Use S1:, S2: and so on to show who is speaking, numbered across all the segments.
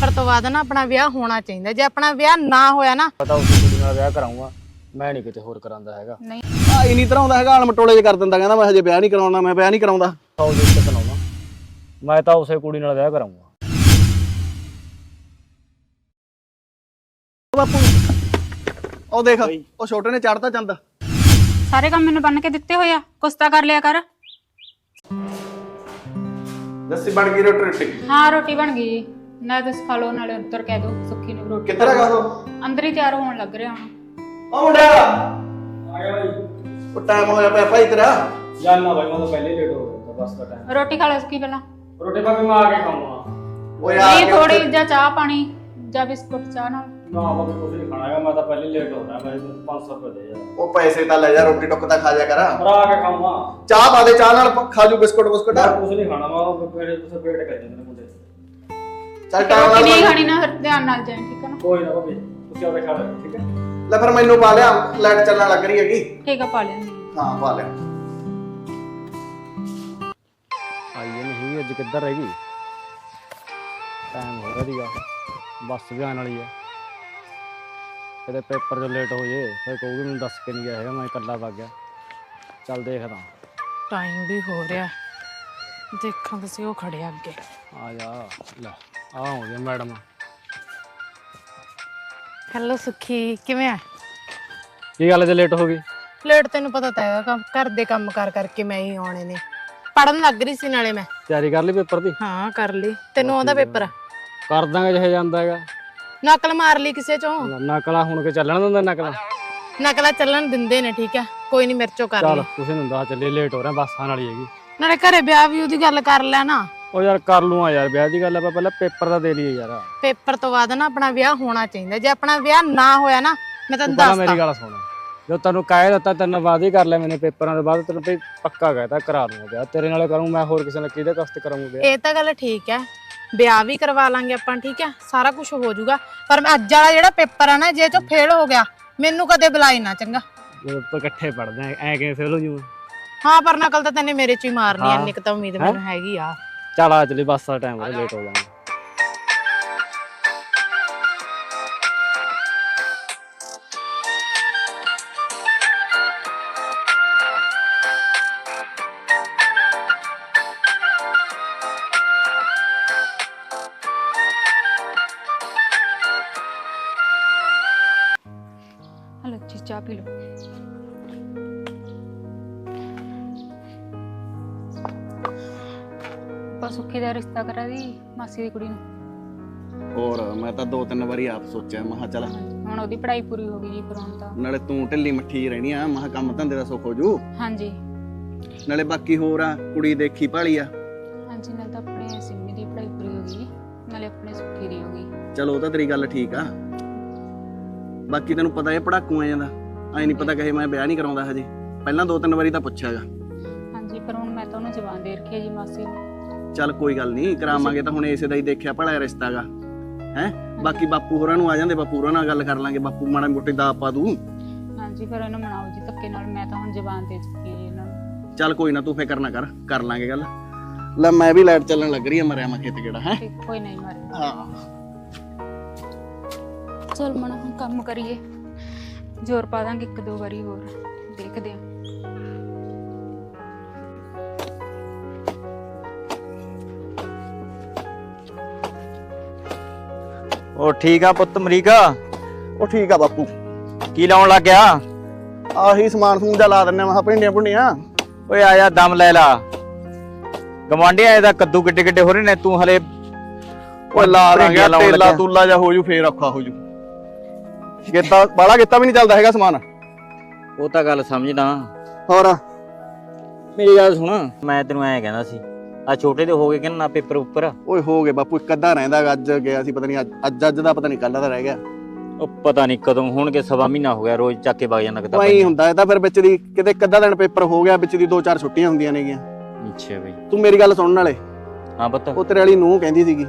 S1: Paper ਤੋਂ ਬਾਅਦ ਨਾ ਆਪਣਾ ਵਿਆਹ ਹੋਣਾ ਚਾਹੀਦਾ। ਜੇ ਆਪਣਾ ਵਿਆਹ ਨਾ ਹੋਇਆ ਨਾ
S2: ਪਤਾ ਉਸ ਕੁੜੀ ਨਾਲ ਵਿਆਹ ਕਰਾਉਂਗਾ ਮੈਂ ਨਹੀਂ ਕਿਤੇ ਹੋਰ ਕਰਾਂਦਾ ਹੈਗਾ।
S3: ਨਹੀਂ।
S4: ਆ ਨਹੀਂ ਤਰ੍ਹਾਂ ਹੁੰਦਾ ਹੈਗਾ ਅਲਮਟੋਲੇ ਚ ਕਰ ਦਿੰਦਾ ਕਹਿੰਦਾ ਮੈਂ ਹਜੇ ਵਿਆਹ ਨਹੀਂ ਕਰਾਉਣਾ ਮੈਂ ਵਿਆਹ ਨਹੀਂ ਕਰਾਉਂਦਾ।
S2: ਸੌ ਦੇ ਉੱਤੇ ਕਰਾਉਂਦਾ ਮੈਂ ਤਾਂ ਉਸੇ ਕੁੜੀ ਨਾਲ ਵਿਆਹ ਕਰਾਉਂਗਾ
S4: ਬਾਪੂ ਉਹ ਦੇਖ ਉਹ ਛੋਟੇ ਨੇ ਚੜਦਾ ਚੰਦ।
S3: ਸਾਰੇ ਕੰਮ ਮੈਨੂੰ ਬੰਨ ਕੇ ਦਿੱਤੇ ਹੋਏ ਆ। ਕੁਛ ਤਾਂ ਕਰ ਲਿਆ ਕਰ।
S4: ਲੱਸੀ ਬਣ ਗਈ ਰੋਟੀ ਰੋਟੀ।
S3: ਹਾਂ ਰੋਟੀ ਬਣ ਗਈ। ਜੀ ਨਾ ਤੁਸੀਂ ਖਾ ਲਓ ਨਾਲੇ ਉੱਤਰ ਕਹਿ ਦਿਓ ਸੁੱਖੀ ਨੂੰ ਰੋਟੀ
S4: ਕਿੱਧਰ ਹੈਗਾ ਉਹ
S3: ਅੰਦਰ ਹੀ ਤਿਆਰ ਹੋਣ ਲੱਗ ਰਿਹਾ ਹੁਣ।
S4: ਉਹ ਮੁੰਡਿਆ
S2: ਆ ਗਿਆ ਬਾਈ
S4: ਉਹ ਟਾਈਮ ਹੋਇਆ ਪਿਆ ਭਾਈ ਤੇਰਾ।
S2: ਜਾਨਣਾ ਬਾਈ ਮੈਂ ਤਾਂ ਪਹਿਲੇ ਲੇਟ ਹੋ ਗਿਆ ਤਾਂ ਬਸ ਦਾ ਟਾਈਮ
S3: ਰੋਟੀ ਖਾ ਲਓ ਸੁੱਖੀ ਪਹਿਲਾਂ।
S2: ਰੋਟੀ ਪਾ ਕੇ ਮੈਂ ਆ ਕੇ ਖਾਵਾਂ
S4: ਓਏ ਆ
S3: ਨਹੀਂ ਥੋੜੀ ਜਾਂ ਚਾਹ ਪਾਣੀ ਜਾਂ ਬਿਸਕੁਟ ਚਾਹ ਨਾਲ।
S2: ਨਾ ਬਾਬੇ ਕੁਝ ਨਹੀਂ ਖਾਣਾ ਹੈਗਾ ਮੈਂ ਤਾਂ ਪਹਿਲੇ ਲੇਟ ਹੋ ਰਿਹਾ ਮੇਰੇ ਕੋਲ 500 ਰੁਪਏ ਦੇ ਯਾਰ
S4: ਉਹ ਪੈਸੇ ਤਾਂ ਲੈ ਜਾ ਰੋਟੀ ਟੁੱਕ ਤਾਂ ਖਾ ਜਾ ਕਰ।
S2: ਪਰ ਆ ਕੇ ਖਾਵਾਂ
S4: ਚਾਹ ਪਾ ਦੇ ਚਾਹ ਨਾਲ ਖਾ ਜੂ ਬਿਸਕੁਟ ਬਿਸਕੁਟ।
S2: ਮੈਂ ਕੁਝ ਨਹੀਂ ਖਾਣਾ ਮੈਂ ਉਹ ਪੇੜੇ ਤੁਸੀਂ ਪੇਟ ਕਰ ਜਾਂਦੇ ਨੇ ਮੁੰਡੇ
S4: ਚੱਲ ਟਾਈਮ
S3: ਰੋਟੀ ਨਹੀਂ
S4: ਨਾਲ
S3: ਖਾਣੀ ਨਾ ਫਿਰ ਧਿਆਨ ਨਾਲ ਜਾਏ ਠੀਕ ਹੈ ਨਾ?
S2: ਕੋਈ ਨਾ ਬਾਬੇ ਤੁਸੀਂ ਆਪੇ ਖਾ ਲਓ ਠੀਕ ਹੈ
S4: ਲੈ ਫਿਰ ਮੈਨੂੰ ਪਾ ਲਿਆ ਲਾਈਟ ਚੱਲਣ ਲੱਗ ਰਹੀ ਹੈਗੀ।
S3: ਠੀਕ ਆ ਪਾ ਲੈਂਦੀ
S4: ਹਾਂ ਪਾ ਲਿਆ।
S2: ਆਈ ਨਹੀਂ ਅੱਜ ਕਿੱਧਰ ਰਹਿ ਗਈ? ਟਾਈਮ ਹੋ ਰਿਹਾ ਦੀਗਾ ਬੱਸ ਵੀ ਆਉਣ ਵਾਲੀ ਹੈ ਕਿਤੇ ਪੇਪਰ ਜੋ ਲੇਟ ਹੋ ਜੇ ਫਿਰ ਕਹੂਗੀ ਮੈਨੂੰ ਦੱਸ ਕੇ ਨਹੀਂ ਗਿਆ ਹੈਗਾ ਮੈਂ ਇਕੱਲਾ ਵਗ ਗਿਆ। ਚੱਲ ਦੇਖਦਾ।
S1: ਟਾਈਮ ਵੀ ਹੋ ਰਿਹਾ। ਦੇਖਾਂ ਤੁਸੀਂ ਉਹ ਖੜੇ ਅੱਗੇ।
S2: ਆ ਜਾ ਲੈ। ਆ ਹੋ ਗਿਆ ਮੈਡਮ
S1: ਹੈਲੋ ਸੁਖੀ ਕਿਵੇਂ ਆ
S2: ਕੀ ਗੱਲ ਜੇ ਲੇਟ ਹੋ ਗਈ
S1: ਲੇਟ ਤੈਨੂੰ ਪਤਾ ਤਾਂ ਹੈਗਾ ਕੰਮ ਘਰ ਦੇ ਕੰਮ ਕਰ ਕਰਕੇ ਮੈਂ ਹੀ ਆਉਣੇ ਨੇ ਪੜਨ ਲੱਗ ਰਹੀ ਸੀ ਨਾਲੇ ਮੈਂ
S2: ਤਿਆਰੀ ਕਰ ਲਈ ਪੇਪਰ ਦੀ
S1: ਹਾਂ ਕਰ ਲਈ ਤੈਨੂੰ ਆਉਂਦਾ ਪੇਪਰ
S2: ਕਰ ਦਾਂਗੇ ਜਿਹੇ ਜਾਂਦਾ ਹੈਗਾ
S1: ਨਕਲ ਮਾਰ ਲਈ ਕਿਸੇ ਚੋਂ
S2: ਨ- ਨਕਲਾ ਹੁਣ ਕੇ ਚੱਲਣ ਦਿੰਦਾ ਨਕਲਾ
S1: ਨਕਲਾ ਚੱਲਣ ਦਿੰਦੇ ਨੇ ਠੀਕ ਹੈ ਕੋਈ ਨਹੀਂ ਮੇਰੇ ਚੋਂ ਕਰ
S2: ਚੱਲ
S1: ਲਈ
S2: ਕੁਛ ਨਹੀਂ ਹੁੰਦਾ ਚੱਲੇ ਲੇਟ ਹੋ ਰਿਹਾ ਬੱਸ ਵਾਲੀ ਹੈਗੀ
S1: ਨਾਲੇ ਘਰੇ ਵਿਆਹ ਵੀ ਉਹਦੀ ਗੱਲ ਕਰ ਲੈ ਨਾ
S2: ਉਹ ਯਾਰ ਕਰ ਲੂਆ ਯਾਰ ਵਿਆਹ ਦੀ ਗੱਲ ਆਪਾਂ ਪਹਿਲਾਂ ਪੇਪਰ ਦਾ ਦੇ ਲਈਏ ਯਾਰ।
S1: ਪੇਪਰ ਤੋਂ ਬਾਅਦ ਨਾ ਆਪਣਾ ਵਿਆਹ ਹੋਣਾ ਚਾਹੀਦਾ। ਜੇ ਆਪਣਾ ਵਿਆਹ ਨਾ ਹੋਇਆ ਨਾ ਮੈਂ
S2: ਤੂੰ
S1: ਤੈਨੂੰ ਦੱਸਦਾ
S2: ਮੇਰੀ ਗੱਲ ਸੁਣ। ਜੋ ਤੈਨੂੰ ਕਹਿ ਦਿੱਤਾ ਤੈਨੂੰ ਵਾਅਦੇ ਕਰ ਲੈ ਮੈਨੇ ਪੇਪਰਾਂ ਦੇ ਬਾਅਦ ਤੈਨੂੰ ਭਈ ਪੱਕਾ ਕਹਿਤਾ ਕਰਾ ਦੂੰਗਾ ਵਿਆਹ। ਤੇਰੇ ਨਾਲ ਕਰੂੰ ਮੈਂ ਹੋਰ ਕਿਸੇ ਨਾਲ ਕਿਹਦੇ ਕਸਤ ਕਰਾਂਗਾ
S1: ਇਹ ਤਾਂ ਗੱਲ ਠੀਕ ਹੈ। ਵਿਆਹ ਵੀ ਕਰਵਾ ਲਾਂਗੇ ਆਪਾਂ ਠੀਕ ਹੈ? ਸਾਰਾ ਕੁਝ ਹੋ ਜਾਊਗਾ। ਪਰ ਮੈਂ ਅੱਜ ਵਾਲਾ ਜਿਹੜਾ ਪੇਪਰ ਆ ਨਾ ਜੇ ਚੋਂ ਫੇਲ ਹੋ ਗਿਆ ਮੈਨੂੰ ਕਦੇ ਬੁਲਾਈ ਨਾ ਚੰਗਾ।
S2: ਆਪਾਂ ਇਕੱਠੇ ਪੜਦੇ ਐ ਕਿਵੇਂ ਫੇਲ ਹੋ ਜੂ
S1: ਹਾਂ ਪਰ ਨਕਲ ਤਾਂ ਤੈਨੇ ਮੇਰੇ ਚ ਹੀ ਮਾਰਨੀ ਐ
S2: ਹਾਂ।
S1: ਇੰਨੀ ਕੁ ਤਾਂ ਉਮੀਦ? ਮੈਨੂੰ ਹੈਗੀ ਆ।
S2: ਚੱਲ ਆ ਚਲੀ ਬੱਸ ਦਾ ਟਾਈਮ ਹੋ ਲੇਟ ਹੋ ਜਾਵਾਂਗੇ
S3: ਮਾਸੀ ਦੀ ਕੁੜੀ ਨੂੰ।
S4: ਹੋਰ ਮੈਂ ਤਾਂ ਦੋ ਤਿੰਨ ਵਾਰੀ ਆਪ ਸੋਚਿਆ ਮਹਾ ਚੱਲ।
S3: ਹੁਣ ਉਹਦੀ ਪੜ੍ਹਾਈ ਪੂਰੀ ਹੋ ਗਈ ਜੀ ਫਿਰ ਹੁਣ ਤਾਂ।
S4: ਨਾਲੇ ਤੂੰ ਢਿੱਲੀ ਮੱਠੀ ਰਹਿਣੀ ਆ ਮਹਾ ਕੰਮ ਧੰਦੇ ਦਾ ਸੁੱਖ ਹੋ ਜੂ।
S3: ਹਾਂਜੀ।
S4: ਨਾਲੇ ਬਾਕੀ ਹੋਰ ਆ ਕੁੜੀ ਦੇਖੀ ਭਾਲੀ ਆ।
S3: ਹਾਂਜੀ ਨਾਲ ਤਾਂ ਆਪਣੇ ਸਿੰਮੀ ਦੀ ਪੜ੍ਹਾਈ ਪੂਰੀ ਹੋ ਗਈ ਨਾਲੇ ਆਪਣੇ ਸੁੱਖੀ ਦੀ ਹੋ ਗਈ।
S4: ਚਲੋ ਉਹ ਤਾਂ ਤੇਰੀ ਗੱਲ ਠੀਕ ਆ। ਬਾਕੀ ਤੈਨੂੰ ਪਤਾ ਇਹ ਪੜਾਕੂ ਆ ਜਾਂਦਾ। ਐ ਨਹੀਂ ਪਤਾ ਕਹੇ ਮੈਂ ਵਿਆਹ ਨਹੀਂ ਕਰਾਉਂਦਾ ਹਜੇ। ਪਹਿਲਾਂ ਦੋ ਤਿੰਨ ਵਾਰੀ ਤਾਂ ਪੁੱਛਿਆਗਾ
S3: ਹਾਂਜੀ ਪਰ ਹੁਣ ਮੈਂ ਤਾਂ ਉਹਨੂੰ ਜਵਾਨ ਦੇ ਰੱਖੀ ਹੈ ਜੀ ਮਾਸੀ ਨੂੰ।
S4: ਚੱਲ ਕੋਈ ਗੱਲ ਨਹੀਂ ਕਰਾਵਾਂਗੇ ਤਾਂ ਹੁਣ ਇਸੇ ਦਾ ਹੀ ਦੇਖਿਆ ਭਲਾ ਰਿਸ਼ਤਾਗਾ ਹੈ? ਬਾਕੀ ਬਾਪੂ ਹੋਰਾਂ ਨੂੰ ਆ ਜਾਂਦੇ ਬਾਪੂ ਹੋਰਾਂ ਨਾਲ ਗੱਲ ਕਰ ਲਾਂਗੇ ਬਾਪੂ ਮਾੜਾ ਮੋਟੇ ਦਾ ਪਾ ਦੂ
S3: ਹਾਂਜੀ ਫਿਰ ਇਹਨੂੰ ਮਨਾਓ ਜੀ ਧੱਕੇ ਨਾਲ ਮੈਂ ਤਾਂ ਹੁਣ ਜਵਾਨ ਦੇ ਚੁੱਕੀ ਹੈ ਜੀ ਇਹਨਾਂ ਨੂੰ।
S4: ਚੱਲ ਕੋਈ ਨਾ ਤੂੰ ਫਿਕਰ ਨਾ ਕਰ ਕਰ ਲਾਂਗੇ ਗੱਲ। ਲੈ ਮੈਂ ਵੀ ਲਾਈਟ ਚੱਲਣ ਲੱਗ ਰਹੀ ਆ ਮਰਿਆ ਮੈਂ ਖੇਤ ਕਿਹੜਾ ਹੈ?
S3: ਤੇ ਕੋਈ ਨਹੀਂ ਮਾਰੇ
S4: ਹਾਂ।
S3: ਚਲ ਮਣਾ ਹੁਣ ਕੰਮ ਕਰੀਏ। ਜ਼ੋਰ ਪਾ ਦਾਂਗੇ ਇੱਕ ਦੋ ਵਾਰੀ ਹੋਰ ਦੇਖਦੇ ਆਂ।
S5: ਉਹ ਠੀਕ ਆ ਪੁੱਤ ਅਮਰੀਕਾ?
S4: ਉਹ ਠੀਕ ਆ ਬਾਪੂ।
S5: ਕੀ ਲਾਉਣ ਲੱਗ ਗਿਆ?
S4: ਆਹੀ ਸਮਾਨ ਸਮੂਨ ਦਾ ਲਾ ਦਿੰਨੇ ਮੈਂ ਭਿੰਡੀਆਂ ਭੁੰਡੀਆਂ।
S5: ਓਏ ਆ ਜਾ ਦਮ ਲੈ ਲਾ। ਗਵਾਂਢੀਆਂ ਇਹਦਾ ਕੱਦੂ ਕਿੱਡੇ ਕਿੱਡੇ ਹੋ ਰਹੇ ਨੇ ਤੂੰ ਹਲੇ
S4: ਓਏ ਲਾ
S5: ਭਿੰਡੀਆਂ ਲਾਉਣ
S4: ਤੇਲਾ
S5: ਲੱਗਿਆ।
S4: ਤੂਲਾ ਜਾ ਹੋ ਜੂ ਫੇਰ ਔਖਾ ਹੋ ਜੂ। ਗੇਤਾ ਬਾਲਾ ਗੇਤਾ ਵੀ ਨਹੀਂ ਚੱਲਦਾ ਹੈਗਾ ਸਮਾਨ।
S5: ਉਹ ਤਾਂ ਗੱਲ ਸਮਝਣਾ
S4: ਹੋਰ?
S5: ਮੇਰੀ ਗੱਲ ਸੁਣ ਮੈਂ ਤੈਨੂੰ ਐਂ ਕਹਿੰਦਾ ਸੀ ਆ ਛੋਟੇ ਦੇ ਹੋ ਗਏ ਕਿ ਨਾ ਪੇਪਰ ਉੱਪਰ।
S4: ਓਏ ਹੋ ਗਏ ਬਾਪੂ ਇੱਕ ਅੱਧਾ ਰਹਿੰਦਾ ਗਾ, ਅੱਜ ਗਿਆ ਸੀ ਪਤਾ ਨਹੀਂ ਅੱਜ ਅੱਜ ਅੱਜ ਦਾ ਪਤਾ ਨਹੀਂ ਕੱਲ ਦਾ ਰਹਿ ਗਿਆ।
S5: ਉਹ ਪਤਾ ਨਹੀਂ ਕਦੋਂ ਹੋਣਗੇ ਸਵਾ ਮਹੀਨਾ ਹੋ ਗਿਆ ਰੋਜ਼ ਚੱਕ ਕੇ ਵਗ ਜਾਂਦਾ ਕਿਤਾਬਾਂ
S4: ਵਾਈ ਹੁੰਦਾ ਇਹ ਤਾਂ ਫਿਰ ਵਿੱਚ ਦੀ ਕਿਤੇ ਇੱਕ ਅੱਧਾ ਦਿਨ ਪੇਪਰ ਹੋ ਗਿਆ ਵਿੱਚ ਦੀ ਦੋ ਚਾਰ ਛੁੱਟੀਆਂ ਹੁੰਦੀਆਂ ਨੇਗੀਆਂ।
S5: ਅੱਛਾ ਬਈ।
S4: ਤੂੰ ਮੇਰੀ ਗੱਲ ਸੁਣਨ ਵਾਲੇ।
S5: ਹਾਂ ਪੁੱਤ।
S4: ਉਹ ਤੇਰੇ ਵਾਲੀ ਨੂੰ ਕਹਿੰਦੀ ਸੀਗੀ।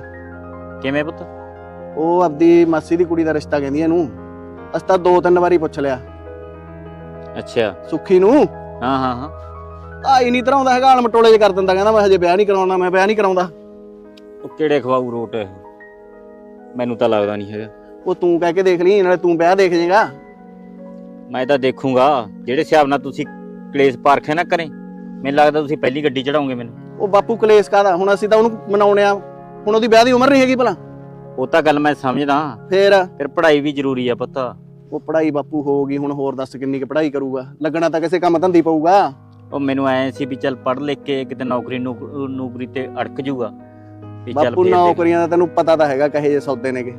S5: ਕਿਵੇਂ ਪੁੱਤ?
S4: ਉਹ ਆਪਦੀ ਮਾਸੀ ਦੀ ਕੁੜੀ ਦਾ ਰਿਸ਼ਤਾ ਕਹਿੰਦੀ ਇਹਨੂੰ। ਅਸੀਂ ਤਾਂ ਦੋ ਤਿੰਨ ਵਾਰੀ ਪੁੱਛ ਲਿਆ।
S5: ਅੱਛਾ।
S4: ਸੁੱਖੀ ਨੂੰ?
S5: ਹਾਂ ਹਾਂ ਹਾਂ।
S4: ਆਈ ਨਹੀਂ ਤਰ੍ਹਾਂ ਹੁੰਦਾ ਹੈਗਾ ਅਲਮਟੋਲੇ ਚ ਕਰ ਦਿੰਦਾ ਕਹਿੰਦਾ ਮੈਂ ਹਜੇ ਵਿਆਹ ਨਹੀਂ ਕਰਾਉਣਾ ਮੈਂ ਵਿਆਹ ਨਹੀਂ ਕਰਾਉਂਦਾ।
S5: ਉਹ ਕਿਹੜੇ ਖਵਾਊ ਰੋਟ? ਇਹ? ਮੈਨੂੰ ਤਾਂ ਲੱਗਦਾ ਨਹੀਂ ਹੈਗਾ।
S4: ਉਹ ਤੂੰ ਕਹਿ ਕੇ ਦੇਖ ਲਈ ਨਾਲੇ ਤੂੰ ਵਿਆਹ ਦੇਖ ਜਾਏਗਾ
S5: ਮੈਂ ਤਾਂ ਦੇਖੂੰਗਾ ਜਿਹੜੇ ਹਿਸਾਬ ਨਾਲ ਤੁਸੀਂ ਕਲੇਸ਼ ਪਾਰਖੇ ਨਾ ਕਰੇ ਮੈਨੂੰ ਲੱਗਦਾ ਤੁਸੀਂ ਪਹਿਲੀ ਗੱਡੀ ਚੜਾਓਗੇ ਮੈਨੂੰ।
S4: ਉਹ ਬਾਪੂ ਕਲੇਸ਼ ਕਾਦਾ ਹੁਣ ਅਸੀਂ ਤਾਂ ਉਹਨੂੰ ਮਨਾਉਣੇ ਆ ਹੁਣ ਉਹਦੀ ਵਿਆਹ ਦੀ ਉਮਰ ਨਹੀਂ ਹੈਗੀ ਭਲਾ।
S5: ਉਹ ਤਾਂ ਗੱਲ ਮੈਂ ਸਮਝਦਾ।
S4: ਫੇਰ?
S5: ਫਿਰ ਪੜ੍ਹਾਈ ਵੀ ਜ਼ਰੂਰੀ ਆ ਪੁੱਤ।
S4: ਉਹ ਪੜ੍ਹਾਈ ਬਾਪੂ ਹੋਊਗੀ ਹੁਣ ਹੋਰ ਦੱਸ ਕਿੰਨੀ ਕੁ ਪੜ੍ਹਾਈ ਕਰੂਗਾ। ਲੱਗਣਾ ਤਾਂ ਕਿਸੇ ਕੰਮ ਧੰਦੀ ਪਊਗਾ।
S5: ਉਹ ਮੈਨੂੰ ਐ ਸੀ ਵੀ ਚੱਲ ਪੜ੍ਹ ਲਿਖ ਕੇ ਕਿਤੇ ਨੌਕਰੀ ਨੌਕ- ਨੌਕਰੀ ਤੇ ਅੜਕ ਜੂਗਾ ਵੀ ਚੱਲ
S4: ਬਾਪੂ
S5: ਫੇਰ ਦੇਖ-
S4: ਨੌਕਰੀਆਂ ਦਾ ਤੈਨੂੰ ਪਤਾ ਤਾਂ ਹੈਗਾ ਕਹੇ ਜੇ ਸੌਦੇ ਨੇਗੇ।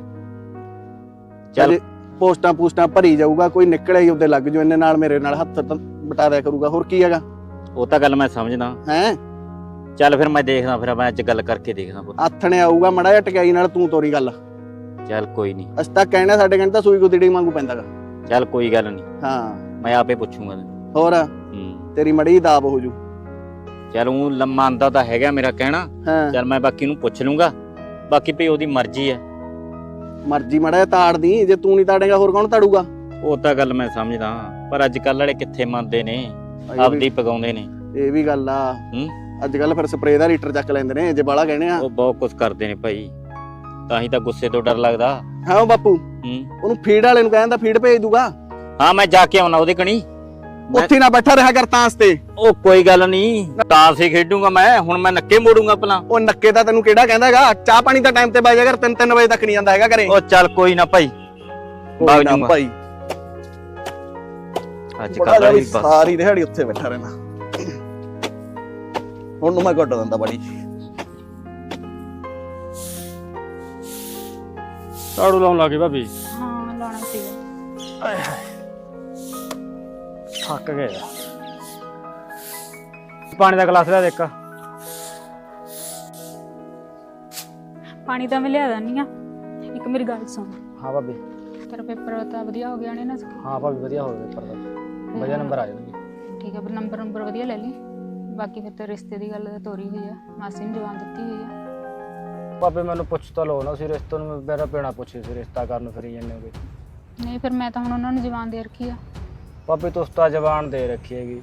S5: ਚੱਲ।
S4: ਚੱਲ ਪੋਸਟਾਂ ਪੂਸਟਾਂ ਭਰੀ ਜਾਊਗਾ ਕੋਈ ਨਿਕਲੇ ਹੀ ਉਹਦੇ ਲੱਗ ਜੂ ਇੰਨੇ ਨਾਲ ਮੇਰੇ ਨਾਲ ਹੱਥ ਤਾਂ ਬਟਾ ਦਿਆ ਕਰੂਗਾ ਹੋਰ ਕੀ ਹੈਗਾ?
S5: ਉਹ ਤਾਂ ਗੱਲ ਮੈਂ ਸਮਝਦਾ।
S4: ਹੈ?
S5: ਚੱਲ ਫਿਰ ਮੈਂ ਦੇਖਦਾ ਫਿਰ ਮੈਂ ਅੱਜ ਗੱਲ ਕਰਕੇ ਦੇਖਦਾ ਪੁੱਤ।
S4: ਆਥਣੇ ਆਊਗਾ ਮੜਾ ਜਿਹਾ ਟਕਿਆਈ ਨਾਲ ਤੂੰ ਤੋਰੀ ਗੱਲ।
S5: ਚੱਲ ਕੋਈ ਨਹੀਂ।
S4: ਅਸੀਂ ਤਾਂ ਕਹਿਣਾ ਸਾਡੇ ਕਹਿੰਦੇ ਤਾਂ ਸੂਈ ਗੁੱਦੜੀ ਵਾਂਗੂ ਪੈਂਦਾਗਾ
S5: ਚੱਲ ਕੋਈ ਗੱਲ ਨਹੀਂ।
S4: ਹਾਂ।
S5: ਮੈਂ ਆਪੇ ਪੁੱਛੂੰਗਾ। ਤੈਨੂੰ।
S4: ਹੋਰ?
S5: ਹੂੰ।
S4: ਤੇਰੀ ਮੜੀ ਦਾਬ ਹੋ ਜੂ।
S5: ਚੱਲ ਉਹ ਲੰਮਾ ਆਂਦਾ ਤਾਂ ਹੈਗਾ ਮੇਰਾ ਕਹਿਣਾ।
S4: ਹਾਂ।
S5: ਚੱਲ ਮੈਂ ਬਾਕੀ ਨੂੰ ਪੁੱਛ ਲੂੰਗਾ। ਬਾਕੀ ਭਈ ਉਹਦੀ ਮਰਜ਼ੀ ਹੈ।
S4: ਮਰਜ਼ੀ ਮੜਾ ਜਿਹਾ ਤਾੜਦੀ ਜੇ ਤੂੰ ਨਹੀਂ ਤਾੜੇਗਾ ਹੋਰ ਕੌਣ ਤਾੜੂਗਾ?
S5: ਉਹ ਤਾਂ ਗੱਲ ਮੈਂ ਸਮਝਦਾ ਪਰ ਅੱਜ ਕੱਲ ਵਾਲੇ ਕਿੱਥੇ ਮੰਨਦੇ ਨੇ? ਆਪਦੀ ਪਗਾਉਂਦੇ ਨੇ।
S4: ਇਹ ਵੀ ਗੱਲ ਆ।
S5: ਹੂੰ?
S4: ਅੱਜ ਕੱਲ ਫਿਰ ਸਪਰੇਅ ਦਾ ਲੀਟਰ ਚੱਕ ਲੈਂਦੇ ਨੇ ਜੇ ਬਾਲਾ ਕਹਿਣੇ ਆ।
S5: ਉਹ ਬਹੁਤ ਕੁਝ ਕਰਦੇ ਨੇ ਭਾਈ। ਤਾਂ ਹੀ ਤਾਂ ਗੁੱਸੇ ਤੋਂ ਡਰ ਲੱਗਦਾ।
S4: ਹਾਂ ਬਾਪੂ।
S5: ਹੂੰ।
S4: ਉਹਨੂੰ ਫੀਡ ਵਾਲੇ ਨੂੰ ਕਹਿੰਦਾ ਫੀਡ ਭੇਜ ਦੂਗਾ।
S5: ਹਾਂ ਮੈਂ ਜਾ ਕੇ ਆਉਣਾ ਉਹਦੇ ਕਣੀ।
S4: ਉੱਥੇ ਨਾ ਬੈਠਾ ਰਿਹਾ ਕਰ ਤਾਂਸ ਤੇ।
S5: ਉਹ ਕੋਈ ਗੱਲ ਨਹੀਂ ਤਾਂ ਸੇ ਖੇਡੂੰਗਾ ਮੈਂ ਹੁਣ ਮੈਂ ਨੱਕੇ ਮੋੜੂੰਗਾ ਭਲਾ।
S4: ਉਹ ਨੱਕੇ ਦਾ ਤੈਨੂੰ ਕਿਹੜਾ ਕਹਿੰਦਾ ਹੈਗਾ? ਚਾਹ ਪਾਣੀ ਦਾ ਟਾਈਮ ਤੇ ਬਾਜਿਆ ਕਰ 3-3 ਵਜੇ ਤੱਕ ਨਹੀਂ ਜਾਂਦਾ ਹੈਗਾ ਘਰੇ।
S5: ਉਹ ਚੱਲ ਕੋਈ ਨਾ ਭਾਈ। ਬਾਗ
S4: ਨਾ
S5: ਜੂੰਗਾ।
S4: ਭਾਈ।
S5: ਅੱਜ
S4: ਬੜਾ
S5: ਕੱਲ
S4: ਜਿਹਾ ਵੀ ਸਾਰੀ ਦਿਹਾੜੀ ਉੱਥੇ ਬੈਠਾ ਰਹਿਣਾ। ਹੁਣ ਨੂੰ ਮੈਂ ਘੁੱਟ ਦਿੰਦਾ ਬੜੀ।
S2: ਝਾੜੂ ਲਾਉਣ ਲੱਗੇ ਭਾਬੀ।
S3: ਹਾਂ ਲਾਉਣਾ ਸੀਗਾ।
S2: ਥੱਕ ਗਏ ਆ। ਪਾਣੀ ਦਾ ਗਲਾਸ ਲੈ ਦੇ ਇੱਕ।
S3: ਪਾਣੀ ਤਾਂ ਮੈਂ ਲਿਆ ਦਾਨੀ ਆ। ਇੱਕ ਮੇਰੀ ਗੱਲ ਸੁਣ।
S2: ਹਾਂ ਭਾਬੀ।
S3: ਤੇਰਾ ਪੇਪਰ ਤਾਂ ਵਧੀਆ ਹੋ ਗਿਆ ਨੇ ਨਾ।
S2: ਹਾਂ ਭਾਬੀ ਵਧੀਆ ਹੋ ਗਿਆ ਪੇਪਰ ਦਾ ਵਧੀਆ ਨੰਬਰ ਆ ਜਾਣਗੇ।
S3: ਠੀਕ ਹੈ ਪਰ ਨੰਬਰ ਨੰਬਰ ਵਧੀਆ ਲੈ ਲਈ। ਬਾਕੀ ਫਿਰ ਤੇ ਰਿਸ਼ਤੇ ਦੀ ਗੱਲ ਤੋਰੀ ਹੋਈ ਆ। ਮਾਸੀ ਨੂੰ ਜਵਾਨ ਦਿੱਤੀ ਹੋਈ ਆ।
S2: ਭਾਬੀ ਮੈਨੂੰ ਪੁੱਛ ਤਾਂ ਲਓ ਨਾ ਸੀ ਰਿਸ਼ਤੇ ਨੂੰ ਮੇਰਾ ਪੇਣਾ ਪੁੱਛੇ ਸੀ ਰਿਸ਼ਤਾ ਕਰਨ ਫਿਰੀ ਜਾਂਦੇ ਹੋਗੇ।
S3: ਨਹੀਂ ਫਿਰ ਮੈਂ ਤਾਂ ਹੁਣ ਉਹਨਾਂ ਨੂੰ ਜਵਾਨ ਦੇ ਰੱਖੀ ਆ।
S2: ਭਾਬੀ ਤੁਸੀਂ ਤਾਂ ਜਵਾਨ ਦੇ ਰੱਖੀ ਹੈਗੀ।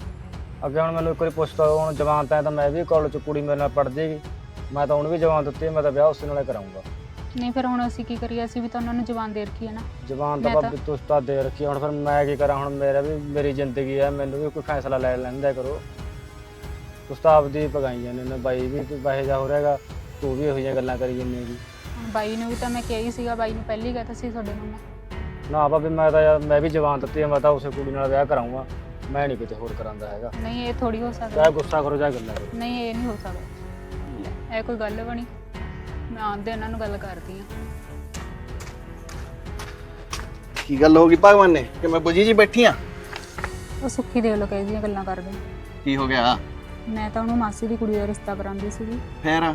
S2: ਅੱਗੇ ਹੁਣ ਮੈਨੂੰ ਇੱਕ ਵਾਰੀ ਪੁੱਛਦਾ ਹੁਣ ਜਵਾਨ ਤਾਂ ਹੈ ਤਾਂ ਮੈਂ ਵੀ ਕਾਲਜ ਚ ਕੁੜੀ ਮੇਰੇ ਨਾਲ ਪੜ੍ਹ ਜੇਗੀ ਮੈਂ ਤਾਂ ਉਹਨੂੰ ਵੀ ਜਵਾਨ ਦਿੱਤੀ ਹੈ, ਮੈਂ ਤਾਂ ਵਿਆਹ ਉਸੇ ਨਾਲੇ ਕਰਾਉਂਗਾ
S3: ਨਹੀਂ ਫਿਰ ਹੁਣ ਅਸੀਂ ਕੀ ਕਰੀਏ ਅਸੀਂ ਵੀ ਤਾਂ ਉਹਨਾਂ ਨੂੰ ਜਵਾਨ ਦੇ ਰੱਖੀ ਆ ਨਾ।
S2: ਜਵਾਨ ਤਾਂ
S3: ਮੈਂ ਤਾਂ-
S2: ਭਾਬੀ ਤੁਸੀਂ ਤਾਂ ਦੇ ਰੱਖੀ ਹੈ, ਹੁਣ ਫਿਰ ਮੈਂ ਕੀ ਕਰਾਂ ਹੁਣ ਮੇਰਾ ਵੀ ਮੇਰੀ ਜ਼ਿੰਦਗੀ ਹੈ ਮੈਨੂੰ ਵੀ ਕੋਈ ਫੈਸਲਾ ਲੈ ਲੈਂਦਾ ਕਰੋ। ਤੁਸੀਂ ਤਾਂ ਆਪਦੀ ਪਗਾਈ ਜਾਂਦੇ ਨੇ ਬਾਈ ਵੀ ਤੂੰ ਬਾਹੇ ਜਾ ਹੋ ਰਿਹਾਗਾ ਤੂੰ ਵੀ ਇਹੋ ਜਿਹੀਆਂ ਗੱਲਾਂ ਕਰੀ ਜਾਂਦੀ ਹੈਗੀ।
S3: ਹੁਣ ਬਾਈ ਨੂੰ ਵੀ ਤਾਂ ਮੈਂ ਕਿਹਾ ਹੀ ਸੀਗਾ ਬਾਈ ਨੂੰ ਪਹਿਲੀ ਕਹਤਾ ਸੀ ਤੁਹਾਡੇ ਨੂੰ ਮੈਂ।
S2: ਨਾ ਭਾਬੀ ਮੈਂ ਤਾਂ ਯਾਰ ਮੈਂ ਵੀ ਜਵਾਨ ਦਿੱਤੀ ਹੈ ਮੈਂ ਤਾਂ ਉਸੇ ਕੁੜੀ ਨਾਲ ਵਿਆਹ ਕਰਾਉਂਗਾ ਮੈਂ ਨਹੀਂ ਕਿਤੇ ਹੋਰ ਕਰਾਂਦਾ ਹੈਗਾ।
S3: ਨਹੀਂ ਇਹ ਥੋੜੀ ਹੋ ਸਕਦਾ।
S2: ਚਾਹੇ ਗੁੱਸਾ ਕਰੋ ਚਾਹੇ ਗੱਲਾਂ ਕਰੋ।
S3: ਨਹੀਂ ਇਹ ਨਹੀਂ ਹੋ ਸਕਦਾ। ਇਹ ਕੋਈ ਗੱਲ ਬਣੀ? ਮੈਂ ਆਂਦੇ ਇਹਨਾਂ ਨੂੰ ਗੱਲ ਕਰਦੀ ਆ।
S4: ਕੀ ਗੱਲ ਹੋ ਗਈ ਭਗਵਾਨ ਨੇ? ਕਿ ਮੈਂ ਬੁਝੀ ਜੀ ਬੈਠੀ ਆ?
S3: ਉਹ ਸੁੱਖੀ ਦੇਖ ਲੋ ਕਿਹ ਜੀਆਂ ਗੱਲਾਂ ਕਰਦੇ।
S4: ਕੀ ਹੋ ਗਿਆ?
S3: ਮੈਂ ਤਾਂ ਉਹਨੂੰ ਮਾਸੀ ਦੀ ਕੁੜੀ ਦਾ ਰਿਸ਼ਤਾ ਕਰਾਉਂਦੀ ਸੀਗੀ।
S4: ਫੇਰ?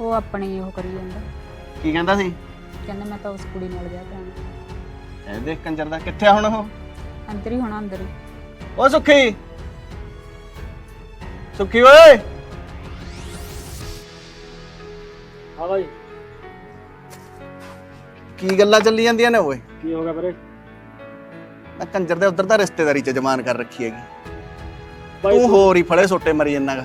S3: ਉਹ ਆਪਣੇ ਹੀ ਉਹ ਕਰੀ ਜਾਂਦਾ।
S4: ਕੀ ਕਹਿੰਦਾ ਸੀ?
S3: ਕਹਿੰਦਾ ਮੈਂ ਤਾਂ ਉਸ ਕੁੜੀ ਨਾਲ ਵਿਆਹ ਕਰਾਉਣਾ।
S4: ਇਹ ਦੇਖ ਕੰਜਰ ਦਾ ਕਿੱਥੇ ਆ ਹੁਣ ਉਹ?
S3: ਅੰਦਰ ਹੀ ਹੋਣਾ ਅੰਦਰ ਹੀ।
S4: ਓ ਸੁੱਖੀ। ਸੁੱਖੀ ਓਏ।
S2: ਹਾਂ ਭਾਈ
S4: ਕੀ ਗੱਲਾਂ ਚੱਲੀ ਜਾਂਦੀਆਂ ਨੇ ਓਏ?
S2: ਕੀ ਹੋ ਗਿਆ ਵੀਰੇ?
S4: ਮੈਂ ਕੰਜਰ ਦੇ ਉਧਰ ਦਾ ਰਿਸ਼ਤੇਦਾਰੀ ਚ ਜਮਾਨ ਕਰ ਰੱਖੀ ਹੈਗੀ।
S2: ਬਾਈ
S4: ਤੂੰ ਹੋਰ ਹੀ ਫੜੇ ਸੋਟੇ ਮਰੀ ਜੰਨਾਗਾ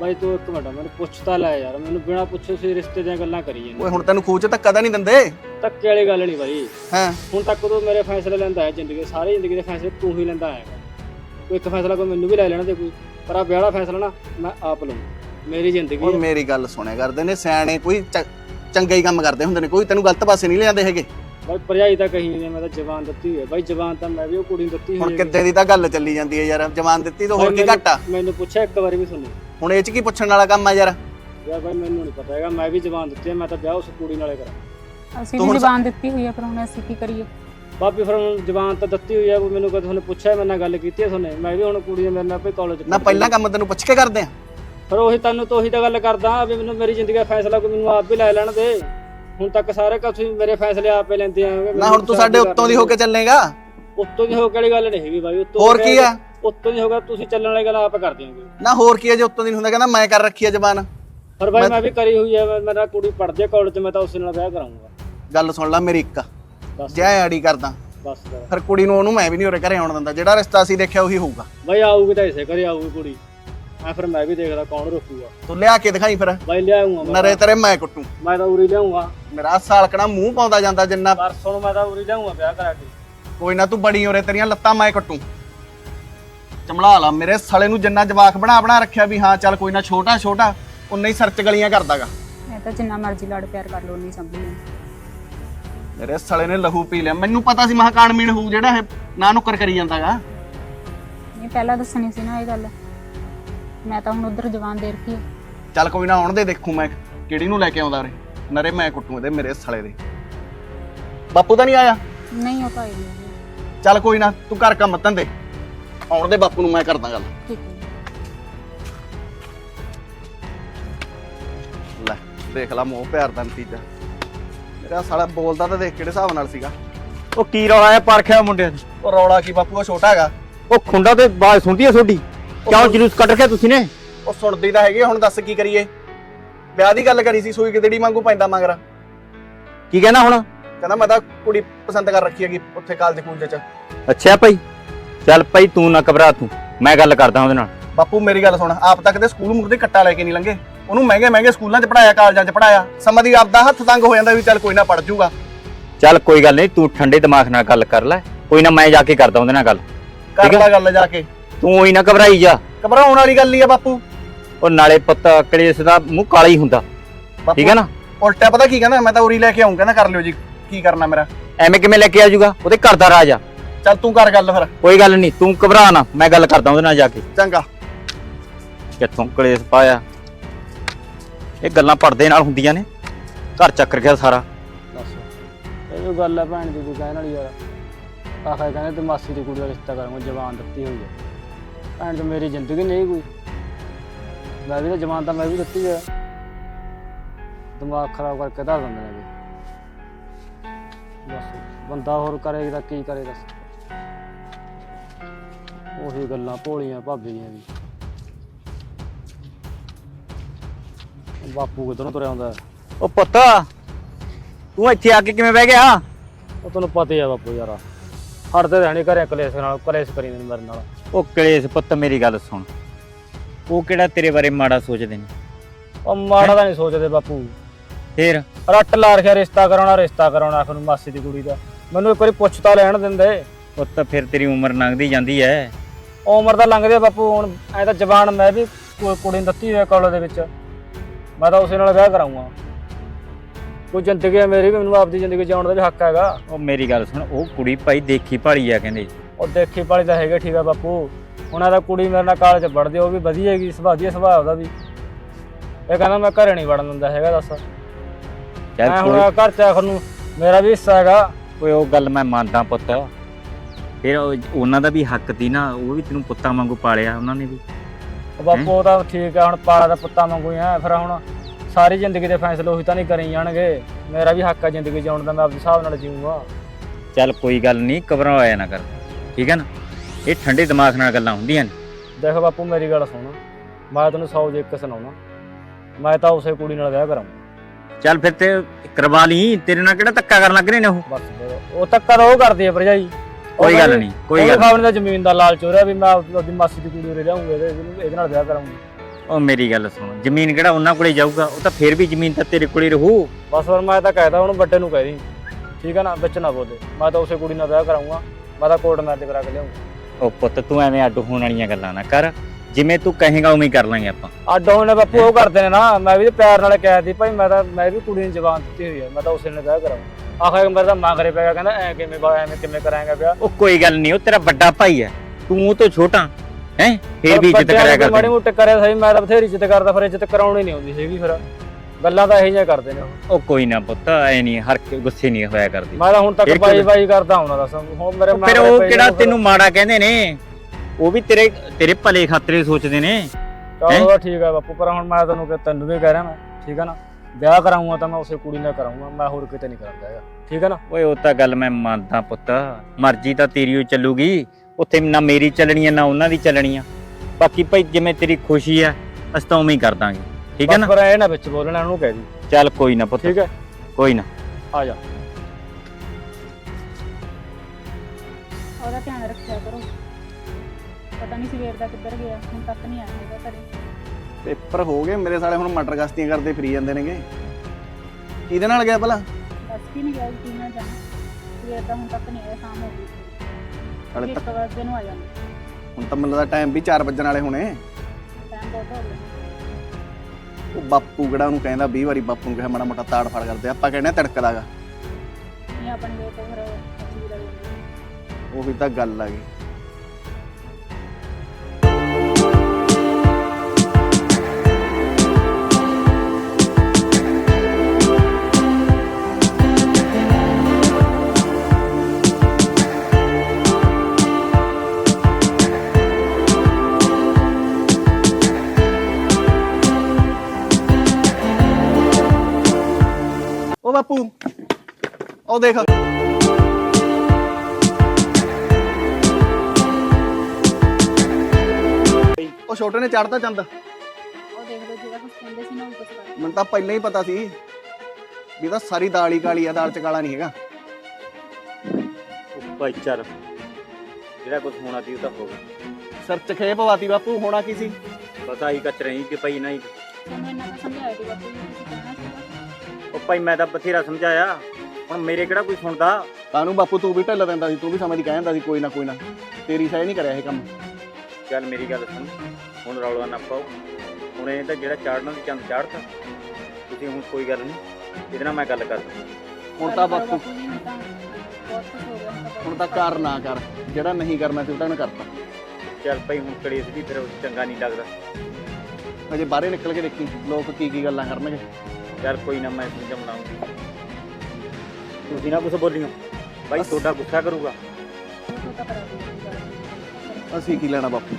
S2: ਬਾਈ ਤੂੰ ਇੱਕ ਮਿੰਟ ਮੈਨੂੰ ਪੁੱਛ ਤਾਂ ਲੈ ਯਾਰ ਮੈਨੂੰ ਬਿਨਾ ਪੁੱਛੇ ਸੀ ਰਿਸ਼ਤੇ ਦੀਆਂ ਗੱਲਾਂ ਕਰੀ ਜਾਂਦੇ
S4: ਓਏ ਹੁਣ ਤੈਨੂੰ ਖੂਚ ਧੱਕਾ ਤਾਂ ਨਹੀਂ ਦਿੰਦੇ?
S2: ਧੱਕੇ ਵਾਲੀ ਗੱਲ ਨਹੀਂ ਬਾਈ।
S4: ਹਾਂ?
S2: ਹੁਣ ਤੱਕ ਤੂੰ ਮੇਰੇ ਫੈਸਲੇ ਲੈਂਦਾ ਹੈ ਜ਼ਿੰਦਗੀ ਦੇ, ਸਾਰੀ ਜ਼ਿੰਦਗੀ ਦੇ ਫੈਸਲੇ ਤੂੰ ਹੀ ਲੈਂਦਾ ਆਏਗਾ ਕੋਈ ਇੱਕ ਫੈਸਲਾ ਕੋਈ ਮੈਨੂੰ ਵੀ ਲੈ ਲੈਣਾ ਤੇ ਕੋਈ ਪਰ ਆ ਵਿਆਹ ਵਾਲਾ ਫੈਸਲਾ ਨਾ ਮੈਂ ਆਪ ਲਵਾਂ ਮੇਰੀ ਜ਼ਿੰਦਗੀ
S4: ਓਏ
S2: ਹੈ।
S4: ਮੇਰੀ ਗੱਲ ਸੁਣਿਆ ਕਰਦੇ ਨੇ ਸਿਆਣੇ ਕੋਈ ਚ- ਚੰਗੇ ਹੀ ਕੰਮ ਕਰਦੇ ਹੁੰਦੇ ਨੇ ਕੋਈ ਤੈਨੂੰ ਗਲਤ ਪਾਸੇ ਨਹੀਂ ਲਿਆਂਦੇ ਹੈਗੇ।
S2: ਬਾਈ ਭਰਜਾਈ ਤਾਂ ਕਹੀ ਨਹੀਂ ਮੈਂ ਤਾਂ ਜਵਾਨ ਦਿੱਤੀ ਹੋਈ ਹੈ ਬਾਈ ਜਵਾਨ ਤਾਂ ਮੈਂ ਵੀ ਉਹ ਕੁੜੀ ਨੂੰ ਦਿੱਤੀ
S4: ਹੁਣ
S2: ਹੋਈ ਹੈ
S4: ਕਿੱਦੇ ਦੀ ਤਾਂ ਗੱਲ ਚੱਲੀ ਜਾਂਦੀ ਹੈ ਯਾਰ ਜਮਾਨ ਦਿੱਤੀ ਤਾਂ ਹੋਰ ਕੀ ਘੱਟ?
S2: ਮੈਨੂੰ ਪੁੱਛਿਆ ਇੱਕ ਵਾਰੀ ਵੀ ਸੁਣੀ
S4: ਹੁਣ ਇਹ ਚ ਕੀ ਪੁੱਛਣ ਵਾਲਾ ਕੰਮ ਆ ਯਾਰ?
S2: ਯਾਰ ਬਾਈ ਮੈਨੂੰ ਨਹੀਂ ਪਤਾ ਹੈਗਾ। ਮੈਂ ਵੀ ਜਵਾਨ ਦਿੱਤੀ ਹੈ ਮੈਂ ਤਾਂ ਵਿਆਹ ਉਸ ਕੁੜੀ ਨਾਲੇ ਕਰਾਂ।
S3: ਅਸੀਂ ਵੀ ਜ਼ਬਾਨ ਦਿੱਤੀ ਹੋਈ ਆ ਪਰ ਹੁਣ ਅਸੀਂ ਕੀ ਕਰੀਏ?
S2: ਬਾਪੀ ਫਿਰ ਹੁਣ ਜਵਾਨ ਤਾਂ ਦਿੱਤੀ ਹੋਈ ਹੈ ਕੋਈ ਮੈਨੂੰ ਕਦੇ ਤੁਹਾਨੂੰ ਪੁੱਛਿਆ ਮੇਰੇ ਨਾਲ ਗੱਲ ਕੀਤੀ ਹੈ ਤੁਹਾਨੂੰ? ਮੈਂ ਵੀ ਹੁਣ ਕੁੜੀ ਮੇਰੇ ਨਾਲ ਵੀ ਕਾਲਜ
S4: ਨਾ ਪਹਿਲਾਂ ਕੰਮ ਤੈਨੂੰ ਪੁੱਛ ਕੇ ਕਰਦੇ ਆ।
S2: ਪਰ ਉਹੀ ਤੈਨੂੰ ਤੋਂ ਉਹੀ ਤਾਂ ਗੱਲ ਕਰਦਾ ਵੀ ਮੈਨੂੰ ਮੇਰੀ ਜ਼ਿੰਦਗੀ ਦਾ ਫੈਸਲਾ ਕੋਈ ਮੈਨੂੰ ਆਪ ਵੀ ਲੈ ਲੈਣ ਦੇ। ਹੁਣ ਤੱਕ ਸਾਰੇ ਕੁਝ ਮੇਰੇ ਫੈਸਲੇ ਆਪੇ ਲੈਂਦੇ ਆਂਗੇ
S4: ਨਾ ਹੁਣ ਤੂੰ ਸਾਡੇ ਉੱਤੋਂ ਦੀ ਹੋ ਕੇ ਚੱਲੇਗਾ।
S2: ਉੱਤੋਂ ਦੀ ਹੋ ਕੇ ਵਾਲੀ ਗੱਲ ਨਹੀਂ ਹੈਗੀ ਬਾਈ ਉੱਤੋਂ
S4: ਹੋਰ ਕੀ ਆ?
S2: ਉੱਤੋਂ ਦੀ ਹੋਗਾ ਤੁਸੀਂ ਚੱਲਣ ਵਾਲੀ ਗੱਲ ਆਪ ਕਰ ਦਿਓਗੇ।
S4: ਨਾ ਹੋਰ ਕੀ ਆ ਜੇ ਉੱਤੋਂ ਦੀ ਨੀ ਹੁੰਦਾ? ਕਹਿੰਦਾ ਮੈਂ ਕਰ ਰੱਖੀ ਆ ਜ਼ਬਾਨ।
S2: ਪਰ ਬਾਈ ਮੈਂ ਵੀ ਕਰੀ ਹੋਈ ਹੈ ਮੈਂ- ਮੇਰਾ ਕੁੜੀ ਪੜ੍ਹਦੀ ਹੈ ਕਾਲਜ 'ਚ ਮੈਂ ਤਾਂ ਉਸੇ ਨਾਲ ਵਿਆਹ ਕਰਾਉਂਗਾ।
S4: ਗੱਲ ਸੁਣ ਲੈ ਮੇਰੀ ਇੱਕ। ਜੈ ਆੜੀ ਕਰਦਾ।
S2: ਬਸ ਕਰ।
S4: ਫਿਰ ਕੁੜੀ ਨੂੰ ਉਹਨੂੰ ਮੈਂ ਵੀ ਨਹੀਂ ਉਰੇ ਘਰੇ ਆਉਣ ਦਿੰਦਾ। ਜਿਹੜਾ ਰਿਸ਼ਤਾ ਅਸੀਂ ਦੇਖਿਆ ਉਹੀ ਹੋਊਗਾ।
S2: ਬਾਈ ਆਊਗੀ ਤਾਂ ਇਸੇ ਘਰੇ ਆਊਗੀ ਕੁੜੀ। ਆ ਫਿਰ ਮੈਂ ਵੀ ਦੇਖਦਾ ਕੌਣ ਰੋਕੂਗਾ।
S4: ਤੂੰ ਲਿਆ ਕੇ ਦਿਖਾਈ ਫਿਰ।
S2: ਬਾਈ ਲਿਆਉਂਗਾ
S4: ਨਰੇ ਤੇਰੇ ਮੈਂ ਕੁੱਟੂ।
S2: ਮੈਂ ਤਾਂ ਉਰੀ ਲਿਆਉਂਗਾ
S4: ਮੇਰਾ ਸਾਲਕਣਾ ਮੂੰਹ ਪਾਉਂਦਾ ਜਾਂਦਾ ਜਿੰਨਾ
S2: ਪਰਸੋਂ ਨੂੰ ਮੈਂ ਤਾਂ ਉਰੀ ਲਿਆਉਂਗਾ ਵਿਆਹ ਕਰਾ ਕੇ।
S4: ਕੋਈ ਨਾ ਤੂੰ ਬੜੀ ਉਰੇ ਤੇਰੀਆਂ ਲੱਤਾਂ ਮੈਂ ਕੱਟੂ। ਚਮੜਾ ਲਾ ਮੇਰੇ ਸਾਲੇ ਨੂੰ ਜਿੰਨਾ ਜਵਾਕ ਬਣਾ ਬਣਾ ਰੱਖਿਆ ਵੀ ਹਾਂ ਚੱਲ ਕੋਈ ਨਾ ਛੋਟਾ ਛੋਟਾ ਉਨਾ ਹੀ ਸਰਚ ਗਲੀਆਂ ਕਰਦਾਗਾ।
S3: ਮੈਂ ਤਾਂ ਜਿੰਨਾ ਮਰਜ਼ੀ ਲੜ ਪਿਆਰ ਕਰ ਲਓ ਨਹੀਂ ਸੰਭਲੀ
S4: ਮੇਰੇ ਸਾਲੇ ਨੇ ਲਹੂ ਪੀ ਲਿਆ। ਮੈਨੂੰ ਪਤਾ ਸੀ ਮਹਾ ਕਾਣਮੀਣ ਹੋਊ ਜਿਹੜਾ ਇਹ ਨਾ ਨੁੱਕਰ ਕਰੀ ਜਾਂਦਾਗਾ।
S3: ਨਹੀਂ ਪਹਿਲਾਂ ਦੱਸਣੀ ਸੀ ਨਾ ਇਹ ਗੱਲ। ਮੈਂ ਤਾਂ ਹੁਣ ਉਧਰ ਜਵਾਨ ਦੇ ਰੱਖੀ ਆ।
S4: ਚੱਲ ਕੋਈ ਨਾ ਆਉਣ ਦੇ ਦੇਖੂ ਮੈਂ ਕਿਹੜੀ ਨੂੰ ਲੈ ਕੇ ਆਉਂਦਾ ਉਰੇ। ਨਰੇ ਮੈਂ ਕੁੱਟੂ ਇਹਦੇ ਮੇਰੇ ਸਾਲੇ ਦੇ। ਬਾਪੂ ਤਾਂ ਨਹੀਂ ਆਇਆ?
S3: ਨਹੀਂ ਉਹ ਤਾਂ ਆਈ ਨਹੀਂ।
S4: ਚੱਲ ਕੋਈ ਨਾ ਤੂੰ ਕਰ ਕੰਮ ਧੰਦੇ। ਆਉਣ ਦੇ ਬਾਪੂ ਨੂੰ ਮੈਂ ਕਰਦਾ ਗੱਲ। ਲੈ ਦੇਖ ਲਾ ਮੋਹ ਪਿਆਰ ਦਾ ਨਤੀਜਾ। ਮੇਰਾ ਸਾਲਾ ਬੋਲਦਾ ਤਾਂ ਦੇਖ ਕਿਹੜੇ ਹਿਸਾਬ ਨਾਲ ਸੀਗਾ।
S5: ਉਹ ਕੀ ਰੌਲਾ ਹੈ ਪਰਖਿਆ ਮੁੰਡਿਆਂ ਦੀ
S4: ਉਹ ਰੌਲਾ ਕੀ ਬਾਪੂ ਉਹ ਛੋਟਾ ਹੈਗਾ।
S5: ਉਹ ਖੁੰਡਾ ਤੇ ਬਾਜ਼ ਸੁਣਦੀ ਹੈ ਤੁਹਾਡੀ? ਕਿਉਂ ਜਲੂਸ ਕੱਢ ਰੱਖਿਆ ਤੁਸੀਂ ਨੇ?
S4: ਉਹ ਸੁਣਦੀ ਤਾਂ ਹੈਗੀ ਹੁਣ ਦੱਸ ਕੀ ਕਰੀਏ। ਵਿਆਹ ਦੀ ਗੱਲ ਕਰੀ ਸੀ ਸੂਈ ਕਿਦੜੀ ਵਾਂਗੂ ਪੈਂਦਾ ਮਗਰ।
S5: ਕੀ ਕਹਿਣਾ ਹੁਣ?
S4: ਕਹਿੰਦਾ ਮੈਂ ਤਾਂ ਕੁੜੀ ਪਸੰਦ ਕਰ ਰੱਖੀ ਹੈਗੀ ਉੱਥੇ ਕਾਲਜ ਕੂਲਜ ਚ।
S5: ਅੱਛਾ ਭਾਈ। ਚੱਲ ਭਾਈ ਤੂੰ ਨਾ ਘਬਰਾ ਤੂੰ ਮੈਂ ਗੱਲ ਕਰਦਾ ਉਹਦੇ ਨਾਲ।
S4: ਬਾਪੂ ਮੇਰੀ ਗੱਲ ਸੁਣ ਆਪ ਤੱਕ ਤੇ ਸਕੂਲ ਮੁਕਦੇ ਕੱਟਾ ਲੈ ਕੇ ਨਹੀਂ ਲੰਗੇ ਉਹਨੂੰ ਮਹਿੰਗੇ ਮਹਿੰਗੇ ਸਕੂਲਾਂ 'ਚ ਪੜਾਇਆ ਕਾਲਜਾਂ 'ਚ ਪੜਾਇਆ ਸਮਝਦੀ ਆਪਦਾ ਹੱਥ ਤੰਗ ਹੋ ਜਾਂਦਾ ਵੀ ਚੱਲ ਕੋਈ ਨਾ ਪੜ ਜਾਊਗਾ
S5: ਚੱਲ ਕੋਈ ਗੱਲ ਨਹੀਂ ਤੂੰ ਠੰਡੇ ਦਿਮਾਗ ਨਾਲ ਗੱਲ ਕਰ ਲੈ। ਕੋਈ ਨਾ ਮੈਂ ਜਾ ਕੇ ਕਰਦਾ ਉਹਦੇ ਨਾਲ ਗੱਲ।
S4: ਕਰ ਲਾ ਗੱਲ ਜਾ ਕੇ।
S5: ਤੂੰ ਉਹੀ ਨਾ ਘਬਰਾਈ ਜਾ।
S4: ਘਬਰਾਉਣ ਵਾਲੀ ਗੱਲ ਹੀ ਆ ਬਾਪੂ।
S5: ਉਹ ਨਾਲੇ ਪੁੱਤ ਕਲੇਸ਼ ਦਾ ਮੂੰਹ ਕਾਲਾ ਹੀ ਹੁੰਦਾ। ਠੀਕ ਹੈ ਨਾ?
S4: ਉਲਟਾ ਪਤਾ ਕੀ ਕਹਿੰਦਾ ਮੈਂ ਤਾਂ ਉਰੀ ਲੈ ਕੇ ਆਉਂ ਕਹਿੰਦਾ ਕਰ ਲਿਓ ਜੀ ਕੀ ਕਰਨਾ ਮੇਰਾ।
S5: ਐਵੇਂ ਕਿਵੇਂ ਲੈ ਕੇ ਆ ਜਾਊਗਾ? ਉਹਦੇ ਘਰ ਦਾ ਰਾਜ ਆ।
S4: ਚੱਲ ਤੂੰ ਕਰ ਗੱਲ ਫਿਰ।
S5: ਕੋਈ ਗੱਲ ਨਹੀਂ ਤੂੰ ਘਬਰਾ ਨਾ ਮੈਂ ਗੱਲ ਕਰਦਾ ਉਹਦੇ ਨਾਲ ਜਾ ਕੇ।
S4: ਚੰਗਾ।
S5: ਕਿੱਥੋਂ ਕਲੇਸ਼ ਪਾਇਆ? ਇਹ ਗੱਲਾਂ ਪਰਦੇ ਨਾਲ ਹੁੰਦੀਆਂ ਨੇ। ਘਰ ਚੱਕਰ ਗਿਆ ਸਾਰਾ।
S2: ਦੱਸ। ਇਹ ਜੋ ਗੱਲ ਹੈ ਭੈਣ ਦੀ ਤੂੰ ਕਹਿਣ ਵਾਲੀ ਯਾਰ ਆਖਾ ਕਹਿੰਦੇ ਤੇ ਮਾਸੀ ਦੀ ਕੁੜੀ ਦਾ ਰਿਸ਼ਤਾ ਕਰਾਂਗਾ ਜਵਾਨ ਦਿੱਤੀ ਹੋਈ ਹੈ ਭੈਣ ਤੇ ਮੇਰੀ ਜ਼ਿੰਦਗੀ ਨਹੀਂ ਕੋਈ। ਮੈਂ ਵੀ ਤਾਂ ਜਵਾਨ ਤਾਂ ਮੈਂ ਵੀ ਦਿੱਤੀ ਹੈ ਦਿਮਾਗ ਖਰਾਬ ਕਰਕੇ ਧਰ ਦਿੰਦੇ ਨੇ ਵੀ। ਬਸ ਬੰਦਾ ਹੋਰ ਕਰੇਗਾ ਕੀ ਕਰੇ ਦੱਸ। ਉਹੀ ਗੱਲਾਂ ਭੋਲੀਆਂ ਭਾਬੀ ਦੀਆਂ ਵੀ। ਬਾਪੂ ਕਿਧਰੋਂ ਤੁਰਿਆ ਆਉਂਦਾ?
S5: ਉਹ ਪੁੱਤ ਤੂੰ ਇੱਥੇ ਆ ਕੇ ਕਿਵੇਂ ਬਹਿ ਗਿਆ?
S2: ਉਹ ਤੈਨੂੰ ਪਤਾ ਹੀ ਆ ਬਾਪੂ ਯਾਰ। ਹਟਦੇ ਰਹਿਣੀ ਘਰੇ ਕਲੇਸ਼ ਨਾਲ ਕਲੇਸ਼ ਕਰੀ ਜਾਂਦੇ ਮੇਰੇ ਨਾਲ।
S5: ਉਹ ਕਲੇਸ਼ ਪੁੱਤ ਮੇਰੀ ਗੱਲ ਸੁਣ। ਉਹ ਕਿਹੜਾ ਤੇਰੇ ਬਾਰੇ ਮਾੜਾ ਸੋਚਦੇ ਨੇ?
S2: ਉਹ ਮਾੜਾ ਤਾਂ ਨਹੀਂ ਸੋਚਦੇ ਬਾਪੂ।
S5: ਫੇਰ?
S2: ਰੱਟ ਲਾ ਰਖਿਆ ਰਿਸ਼ਤਾ ਕਰਾਉਣਾ ਰਿਸ਼ਤਾ ਕਰਾਉਣਾ ਆਖਰ ਨੂੰ ਮਾਸੀ ਦੀ ਕੁੜੀ ਦਾ। ਮੈਨੂੰ ਇੱਕ ਵਾਰੀ ਪੁੱਛ ਤਾਂ ਲੈਣ ਦਿੰਦੇ।
S5: ਪੁੱਤ ਫਿਰ ਤੇਰੀ ਉਮਰ ਲੰਘਦੀ ਜਾਂਦੀ ਐ।
S2: ਉਮਰ ਤਾਂ ਲੰਘਦੀ ਬਾਪੂ ਹੁਣ ਐ ਤਾਂ ਜਵਾਨ ਮੈਂ ਵੀ ਕੁ- ਕੁੜੀ ਨੂੰ ਦਿੱਤੀ ਹੋਈ ਆ ਕਾਲਜ ਦੇ ਵਿੱਚ। ਮੈਂ ਤਾਂ ਉਸੇ ਨਾਲ ਵਿਆਹ ਕਰਾਉਂਗਾ ਕੋਈ ਜ਼ਿੰਦਗੀ ਹੈ ਮੇਰੀ ਵੀ ਮੈਨੂੰ ਆਪਦੀ ਜ਼ਿੰਦਗੀ ਜਿਉਣ ਦਾ ਵੀ ਹੱਕ ਹੈਗਾ।
S5: ਉਹ ਮੇਰੀ ਗੱਲ ਸੁਣ ਉਹ ਕੁੜੀ ਭਾਈ ਦੇਖੀ ਭਾਲੀ ਆ ਕਹਿੰਦੇ।
S2: ਉਹ ਦੇਖੀ ਪਾਲੀ ਤਾਂ ਹੈਗਾ ਠੀਕ ਆ ਬਾਪੂ। ਉਹਨਾਂ ਦਾ ਕੁੜੀ ਮੇਰੇ ਨਾਲ ਕਾਲਜ ਪੜ੍ਹਦੀ ਉਹ ਵੀ ਵਧੀਆ ਹੈਗੀ ਸੁਭਾਅ ਦੀ ਸੁਭਾਅ ਉਹਦਾ ਵੀ। ਇਹ ਕਹਿੰਦਾ ਮੈਂ ਘਰੇ ਨਹੀਂ ਵੜਨ ਦਿੰਦਾ ਹੈਗਾ ਦੱਸ।
S5: ਚੱਲ
S2: ਮੈਂ ਹੁਣ
S5: ਕੋਈ
S2: ਘਰ ਚ ਆਖਰ ਨੂੰ ਮੇਰਾ ਵੀ ਹਿੱਸਾ ਹੈਗਾ।
S5: ਓਏ ਉਹ ਗੱਲ ਮੈਂ ਮੰਨਦਾ ਪੁੱਤ। ਫਿਰ ਉਹ- ਉਹਨਾਂ ਦਾ ਵੀ ਹੱਕ ਦੀ ਨਾ ਉਹ ਵੀ ਤੈਨੂੰ ਪੁੱਤਾਂ ਵਾਂਗੂ ਪਾਲਿਆ ਉਹਨਾਂ ਨੇ ਵੀ।
S2: ਉਹ ਬਾਪੂ ਉਹ ਤਾਂ ਠੀਕ ਆ ਹੁਣ ਪਾਲਾ ਦਾ ਪੁੱਤਾਂ ਵਾਂਗੂ ਹੀ ਆ। ਫਿਰ ਹੁਣ ਸਾਰੀ ਜ਼ਿੰਦਗੀ ਦੇ ਫੈਸਲੇ ਉਹੀ ਤਾਂ ਨਹੀਂ ਕਰੀ ਜਾਣਗੇ। ਮੇਰਾ ਵੀ ਹੱਕ ਆ ਜ਼ਿੰਦਗੀ ਜਿਉਣ ਦਾ ਮੈਂ ਆਪਣੇ ਹਿਸਾਬ ਨਾਲ ਜੀਊਂਗਾ।
S5: ਚੱਲ ਕੋਈ ਗੱਲ ਨਹੀਂ ਘਬਰਾਇਆ ਨਾ ਕਰ। ਠੀਕ ਹੈ ਨਾ? ਇਹ ਠੰਡੇ ਦਿਮਾਗ ਨਾਲ ਗੱਲਾਂ ਹੁੰਦੀਆਂ ਨੇ।
S2: ਦੇਖ ਬਾਪੂ ਮੇਰੀ ਗੱਲ ਸੁਣ। ਮੈਂ ਤੈਨੂੰ ਸੌ ਜੇ ਇੱਕ ਸੁਣਾਉਣਾ। ਮੈਂ ਤਾਂ ਉਸੇ ਕੁੜੀ ਨਾਲ ਵਿਆਹ ਕਰਾਂਗਾ
S5: ਚੱਲ ਫਿਰ ਤੇ ਕਰਵਾ ਲਈ। ਤੇਰੇ ਨਾਲ ਕਿਹੜਾ ਧੱਕਾ ਕਰਨ ਲੱਗ ਰਹੇ ਨੇ ਉਹ?
S2: ਬਸ ਫਿਰ ਉਹ ਤੱਕਰ ਉਹ ਕਰਦੀ ਹੈ ਭਰਜਾਈ।
S5: ਕੋਈ ਗੱਲ ਨਹੀਂ ਕੋਈ ਗੱਲ ਨੀ।
S2: ਖਾਵਣ ਦਾ ਜ਼ਮੀਨ ਦਾ ਲਾਲਚ ਹੋ ਰਿਹਾ ਵੀ ਮੈਂ ਆਪਦੀ ਮਾਸੀ ਦੀ ਕੁੜੀ ਉਰੇ ਲਿਆਉਂਗਾ ਇਹਦੇ ਇਹਦੇ ਨਾਲ ਵਿਆਹ ਕਰਾਂਗਾ
S5: ਉਹ ਮੇਰੀ ਗੱਲ ਸੁਣ ਜ਼ਮੀਨ ਕਿਹੜਾ ਉਹਨਾਂ ਕੋਲੇ ਜਾਊਗਾ ਉਹ ਤਾਂ ਫਿਰ ਵੀ ਜ਼ਮੀਨ ਤਾਂ ਤੇਰੇ ਕੋਲੇ ਰਹੂ।
S2: ਬਸ ਫਿਰ ਮੈਂ ਤਾਂ ਕਹਿਦਾ ਉਹਨੂੰ ਵੱਡੇ ਨੂੰ ਕਹਿ ਦੀ। ਠੀਕ ਹੈ ਨਾ ਵਿੱਚ ਨਾ ਬੋਲੇ। ਮੈਂ ਤਾਂ ਉਸੇ ਕੁੜੀ ਨਾਲ ਵਿਆਹ ਕਰਾਉਂਗਾ ਮੈਂ ਤਾਂ ਕੋਰਟ ਮੈਰਿਜ ਕਰਾ ਕੇ ਲਿਆਉਂਗਾ
S5: ਉਹ ਪੁੱਤ ਤੂੰ ਐਵੇਂ ਅੱਡ ਹੋਣ ਵਾਲੀਆਂ ਗੱਲਾਂ ਨਾ ਕਰ। ਜਿਵੇਂ ਤੂੰ ਕਹੇਗਾ ਉਵੇਂ ਹੀ ਕਰ ਲਾਂਗੇ ਆਪਾਂ।
S2: ਅੱਡ ਹੋਣੇ ਬਾਪੂ ਉਹ ਕਰਦੇ ਨੇ ਨਾ ਮੈਂ ਵੀ ਪਿਆਰ ਨਾਲ ਕਹਿ ਦਿੱਤੀ ਭਾਈ ਮੈਂ ਤਾਂ ਮੈਂ ਵੀ ਕੁੜੀ ਨੂੰ ਜਵਾਨ ਦਿੱਤੀ ਹੋਈ ਹੈ ਮੈਂ ਤਾਂ ਉਸੇ ਨਾਲ ਵਿਆਹ ਕਰਾਉਂਗਾ ਆਖਰ ਮੇਰੇ ਤਾਂ ਮੰਗ ਰੇ ਪਿਆ ਕਹਿੰਦਾ ਐ ਕਿਵੇਂ ਬਾ ਐਵੇਂ ਕਿਵੇਂ ਕਰਾਂਗਾ ਵਿਆਹ?
S5: ਉਹ ਕੋਈ ਗੱਲ ਨਹੀਂ ਉਹ ਤੇਰਾ ਵੱਡਾ ਭਾਈ ਹੈ। ਤੂੰ ਉਹ ਤੋਂ ਛੋਟਾ ਹੈ? ਫੇਰ ਵੀ ਇੱਜ਼ਤ ਕਰਿਆ ਕਰ
S2: ਮਾੜੀ ਮੋਟੇ ਕਰਿਆ ਸਹੀ ਮੈਂ ਤਾਂ ਬਥੇਰੀ ਇੱਜ਼ਤ ਕਰਦਾ ਫਿਰ ਇੱਜ਼ਤ ਕਰਾਉਣੀ ਨਹੀਂ ਆਉਂਦੀ ਹੈਗੀ ਫਿਰ। ਗੱਲਾਂ ਤਾਂ ਇਹੋ ਜਿਹੀਆਂ ਕਰਦੇ ਨੇ ਉਹ।
S5: ਕੋਈ ਨਾ ਪੁੱਤ ਐ ਨਹੀਂ ਹਰ ਗੁੱਸੇ ਨਹੀਂ ਹੋਇਆ ਕਰਦੀ।
S2: ਮੈਂ ਤਾਂ ਹੁਣ ਤੱਕ
S5: ਫਿਰ
S2: ਬਾਈ? ਬਾਈ ਕਰਦਾ ਹੁਣ ਦੱਸ ਹੁਣ ਮੇਰੇ
S5: ਫਿਰ
S2: ਮਗਰ
S5: ਉਹ ਕਿਹੜਾ
S2: ਫਿਰ-
S5: ਤੈਨੂੰ ਮਾੜਾ ਕਹਿੰਦੇ ਨੇ? ਉਹ ਵੀ ਤੇਰੇ ਤੇਰੇ ਭਲੇ ਖਾਤਰੇ ਸੋਚਦੇ ਨੇ।
S2: ਚਲੋ ਠੀਕ ਹੈ ਬਾਪੂ ਪਰ ਹੁਣ ਮੈਂ ਤੈਨੂੰ ਕਿ ਤੈਨੂੰ ਵੀ ਕਹਿ ਰਿਹਾ ਮੈਂ ਠੀਕ ਹੈ ਨਾ? ਵਿਆਹ ਕਰਾਉਂਗਾ ਤਾਂ ਮੈਂ ਉਸੇ ਕੁੜੀ ਨਾਲ ਕਰਾਉਂਗਾ ਮੈਂ ਹੋਰ ਕਿਤੇ ਨਹੀਂ ਕਰਾਂਗਾ ਹੈਗਾ। ਠੀਕ ਹੈ ਨਾ?
S5: ਓਏ ਉਹ ਤਾਂ ਗੱਲ ਮੈਂ ਮੰਨਦਾ ਪੁੱਤ। ਮਰਜ਼ੀ ਤਾਂ ਤੇਰੀ ਓ ਚੱਲੂਗੀ। ਉੱਥੇ ਨਾ ਮੇਰੀ ਚੱਲਣੀ ਆ ਨਾ ਉਹਨਾਂ ਦੀ ਚੱਲਣੀ ਆ। ਬਾਕੀ ਭਾਈ ਜਿਵੇਂ ਤੇਰੀ ਖੁਸ਼ੀ ਆ ਅਸੀਂ ਤਾਂ ਉਵੇਂ ਹੀ ਕਰ ਦਾਂਗੇ। ਠੀਕ ਹੈ ਨਾ?
S2: ਫਿਰ ਇਹ ਨਾ ਵਿੱਚ ਬੋਲਣਾ ਉਹਨੂੰ ਕਹਿ ਦੀ।
S5: ਚੱਲ ਕੋਈ ਨਾ ਪੁੱਤ।
S2: ਠੀਕ ਹੈ?
S5: ਕੋਈ ਨਾ।
S2: ਆ ਜਾ।
S3: ਉਹਦਾ ਧਿਆਨ ਰੱਖਿਆ ਕਰੋ। ਪਤਾ ਨਹੀਂ ਸਵੇਰ ਦਾ ਕਿੱਧਰ ਗਿਆ ਹੁਣ ਤੱਕ ਨਹੀਂ ਆਇਆ ਹੈਗਾ ਘਰੇ।
S4: ਪੇਪਰ ਹੋ ਗਏ ਮੇਰੇ ਸਾਲੇ ਹੁਣ ਮਟਰ ਗਸਤੀਆਂ ਕਰਦੇ ਫਰੀ ਜਾਂਦੇ ਨੇਗੇ। ਕਿਹਦੇ ਨਾਲ ਗਿਆ ਭਲਾ?
S3: ਦੱਸ ਕੀ ਨਹੀਂ ਗਿਆ ਕਿ ਮੈਂ ਜਾਣਾ। ਸਵੇਰ ਦਾ ਹੁਣ ਤੱਕ ਨਹੀਂ ਆਇਆ ਸ਼ਾਮ ਹੋ ਗਈ।
S4: ਹਲੇ
S3: ਇੱਕ
S4: ਤੱਕ
S3: ਵਜੇ ਨੂੰ ਆ ਜਾਣਾ
S4: ਹੁਣ ਤਾਂ ਮੈਨੂੰ ਲੱਗਦਾ ਟਾਈਮ ਵੀ 4 ਵਜਣ ਵਾਲੇ ਹੋਣੇ।
S3: ਟਾਈਮ ਬਹੁਤ ਹੋ ਗਿਆ।
S4: ਉਹ ਬਾਪੂ ਕਿਹੜਾ ਉਹਨੂੰ ਕਹਿੰਦਾ 20 ਵਾਰੀ ਬਾਪੂ ਨੂੰ ਕਿਹਾ ਮਾੜਾ ਮੋਟਾ ਤਾੜ ਫੜ ਕਰਦੇ ਆਪਾਂ ਕਹਿੰਦੇ ਤੜਕਦਾਗਾ
S3: ਨਹੀਂ ਆਪਣੀ ਵੇ ਤੋਂ ਫਿਰ ਅਸੀਂ ਵੀ
S4: ਉਹੀ ਤਾਂ ਗੱਲ ਆ ਗਈ। ਬਾਪੂ ਉਹ ਦੇਖ। ਉਹ ਛੋਟੇ ਨੇ ਚੜਦਾ ਚੰਦ।
S3: ਉਹ ਦੇਖ ਲਓ ਜਿਹੜਾ ਕੁਝ ਕਹਿੰਦੇ ਸੀ ਨਾ ਉਹ ਕੁਝ ਕਰ
S4: ਮੈਨੂੰ ਤਾਂ ਪਹਿਲਾਂ ਹੀ ਪਤਾ ਸੀ ਵੀ ਤਾਂ ਸਾਰੀ ਦਾਲ ਹੀ ਕਾਲੀ ਆ ਦਾਲ ਚ ਕਾਲਾ ਨਹੀਂ ਹੈਗਾ।
S5: ਉਹ ਭਾਈ ਚੱਲ ਜਿਹੜਾ ਕੁਝ ਹੋਣਾ ਸੀ ਉਹ ਤਾਂ ਹੋ ਗਿਆ।
S4: ਸਿਰ ਚ ਖੇ ਪਵਾਤੀ ਬਾਪੂ ਹੋਣਾ ਕੀ ਸੀ?
S5: ਪਤਾ ਹੀ ਕਚ ਰਹੀ ਕਿ ਭਾਈ ਨਹੀਂ।
S3: ਇੰਨਾ ਤਾਂ ਸਮਝਾਇਆ ਸੀ ਬਾਪੂ ਜੀ ਤੁਸੀਂ ਕਹਿਣਾ
S5: ਭਾਈ ਮੈਂ ਤਾਂ ਬਥੇਰਾ ਸਮਝਾਇਆ। ਹੁਣ ਮੇਰੇ ਕਿਹੜਾ ਕੋਈ ਸੁਣਦਾ?
S4: ਕਾਨੂੰ ਬਾਪੂ ਤੂੰ ਵੀ ਢਿੱਲ ਦਿੰਦਾ ਸੀ ਤੂੰ ਵੀ ਸਮਝ ਕਹਿੰਦਾ ਸੀ ਕੋਈ ਨਾ ਕੋਈ ਨਾ। ਤੇਰੀ ਸਾਇ ਨਹੀਂ ਕਰਿਆ ਇਹ ਕੰਮ।
S5: ਚੱਲ ਮੇਰੀ ਗੱਲ ਸੁਣ ਹੁਣ ਰੌਲਾ ਨਾ ਪਾਓ। ਹੁਣ ਇਹ ਤਾਂ ਜਿਹੜਾ ਚਾੜਨਾ ਸੀ ਚੰਦ ਚਾੜਤਾ। ਤੁਸੀਂ ਹੁਣ ਕੋਈ ਗੱਲ ਨਹੀਂ ਇਹਦੇ ਨਾਲ ਮੈਂ ਗੱਲ ਕਰਦਾ।
S4: ਹੁਣ ਤਾਂ ਬਾਪੂ
S3: ਹੁਣ ਤਾਂ ਹੁਣ
S4: ਕਰ ਨਾ ਕਰ। ਜਿਹੜਾ ਨਹੀਂ ਕਰਨਾ ਸੀ ਉਹ ਤਾਂ ਉਹਨੇ ਕਰਤਾ।
S5: ਚੱਲ ਭਾਈ ਹੁਣ ਕਲੇਸ਼ ਵੀ ਫਿਰ ਚੰਗਾ ਨਹੀਂ ਲੱਗਦਾ।
S4: ਅਜੇ ਬਾਹਰੇ ਨਿਕਲ ਕੇ ਦੇਖੀ ਲੋਕ ਕੀ ਕੀ ਗੱਲਾਂ ਕਰਨਗੇ।
S5: ਚੱਲ ਕੋਈ ਨਾ ਮੈਂ ਸਮਝਾਉਂਗੀ ਤੁਸੀਂ ਨਾ ਕੁਝ ਬੋਲਿਓ। ਭਾਈ ਤੁਹਾਡਾ ਗੁੱਸਾ ਕਰੂਗਾ।
S4: ਅਸੀਂ ਕੀ ਲੈਣਾ ਬਾਪੂ?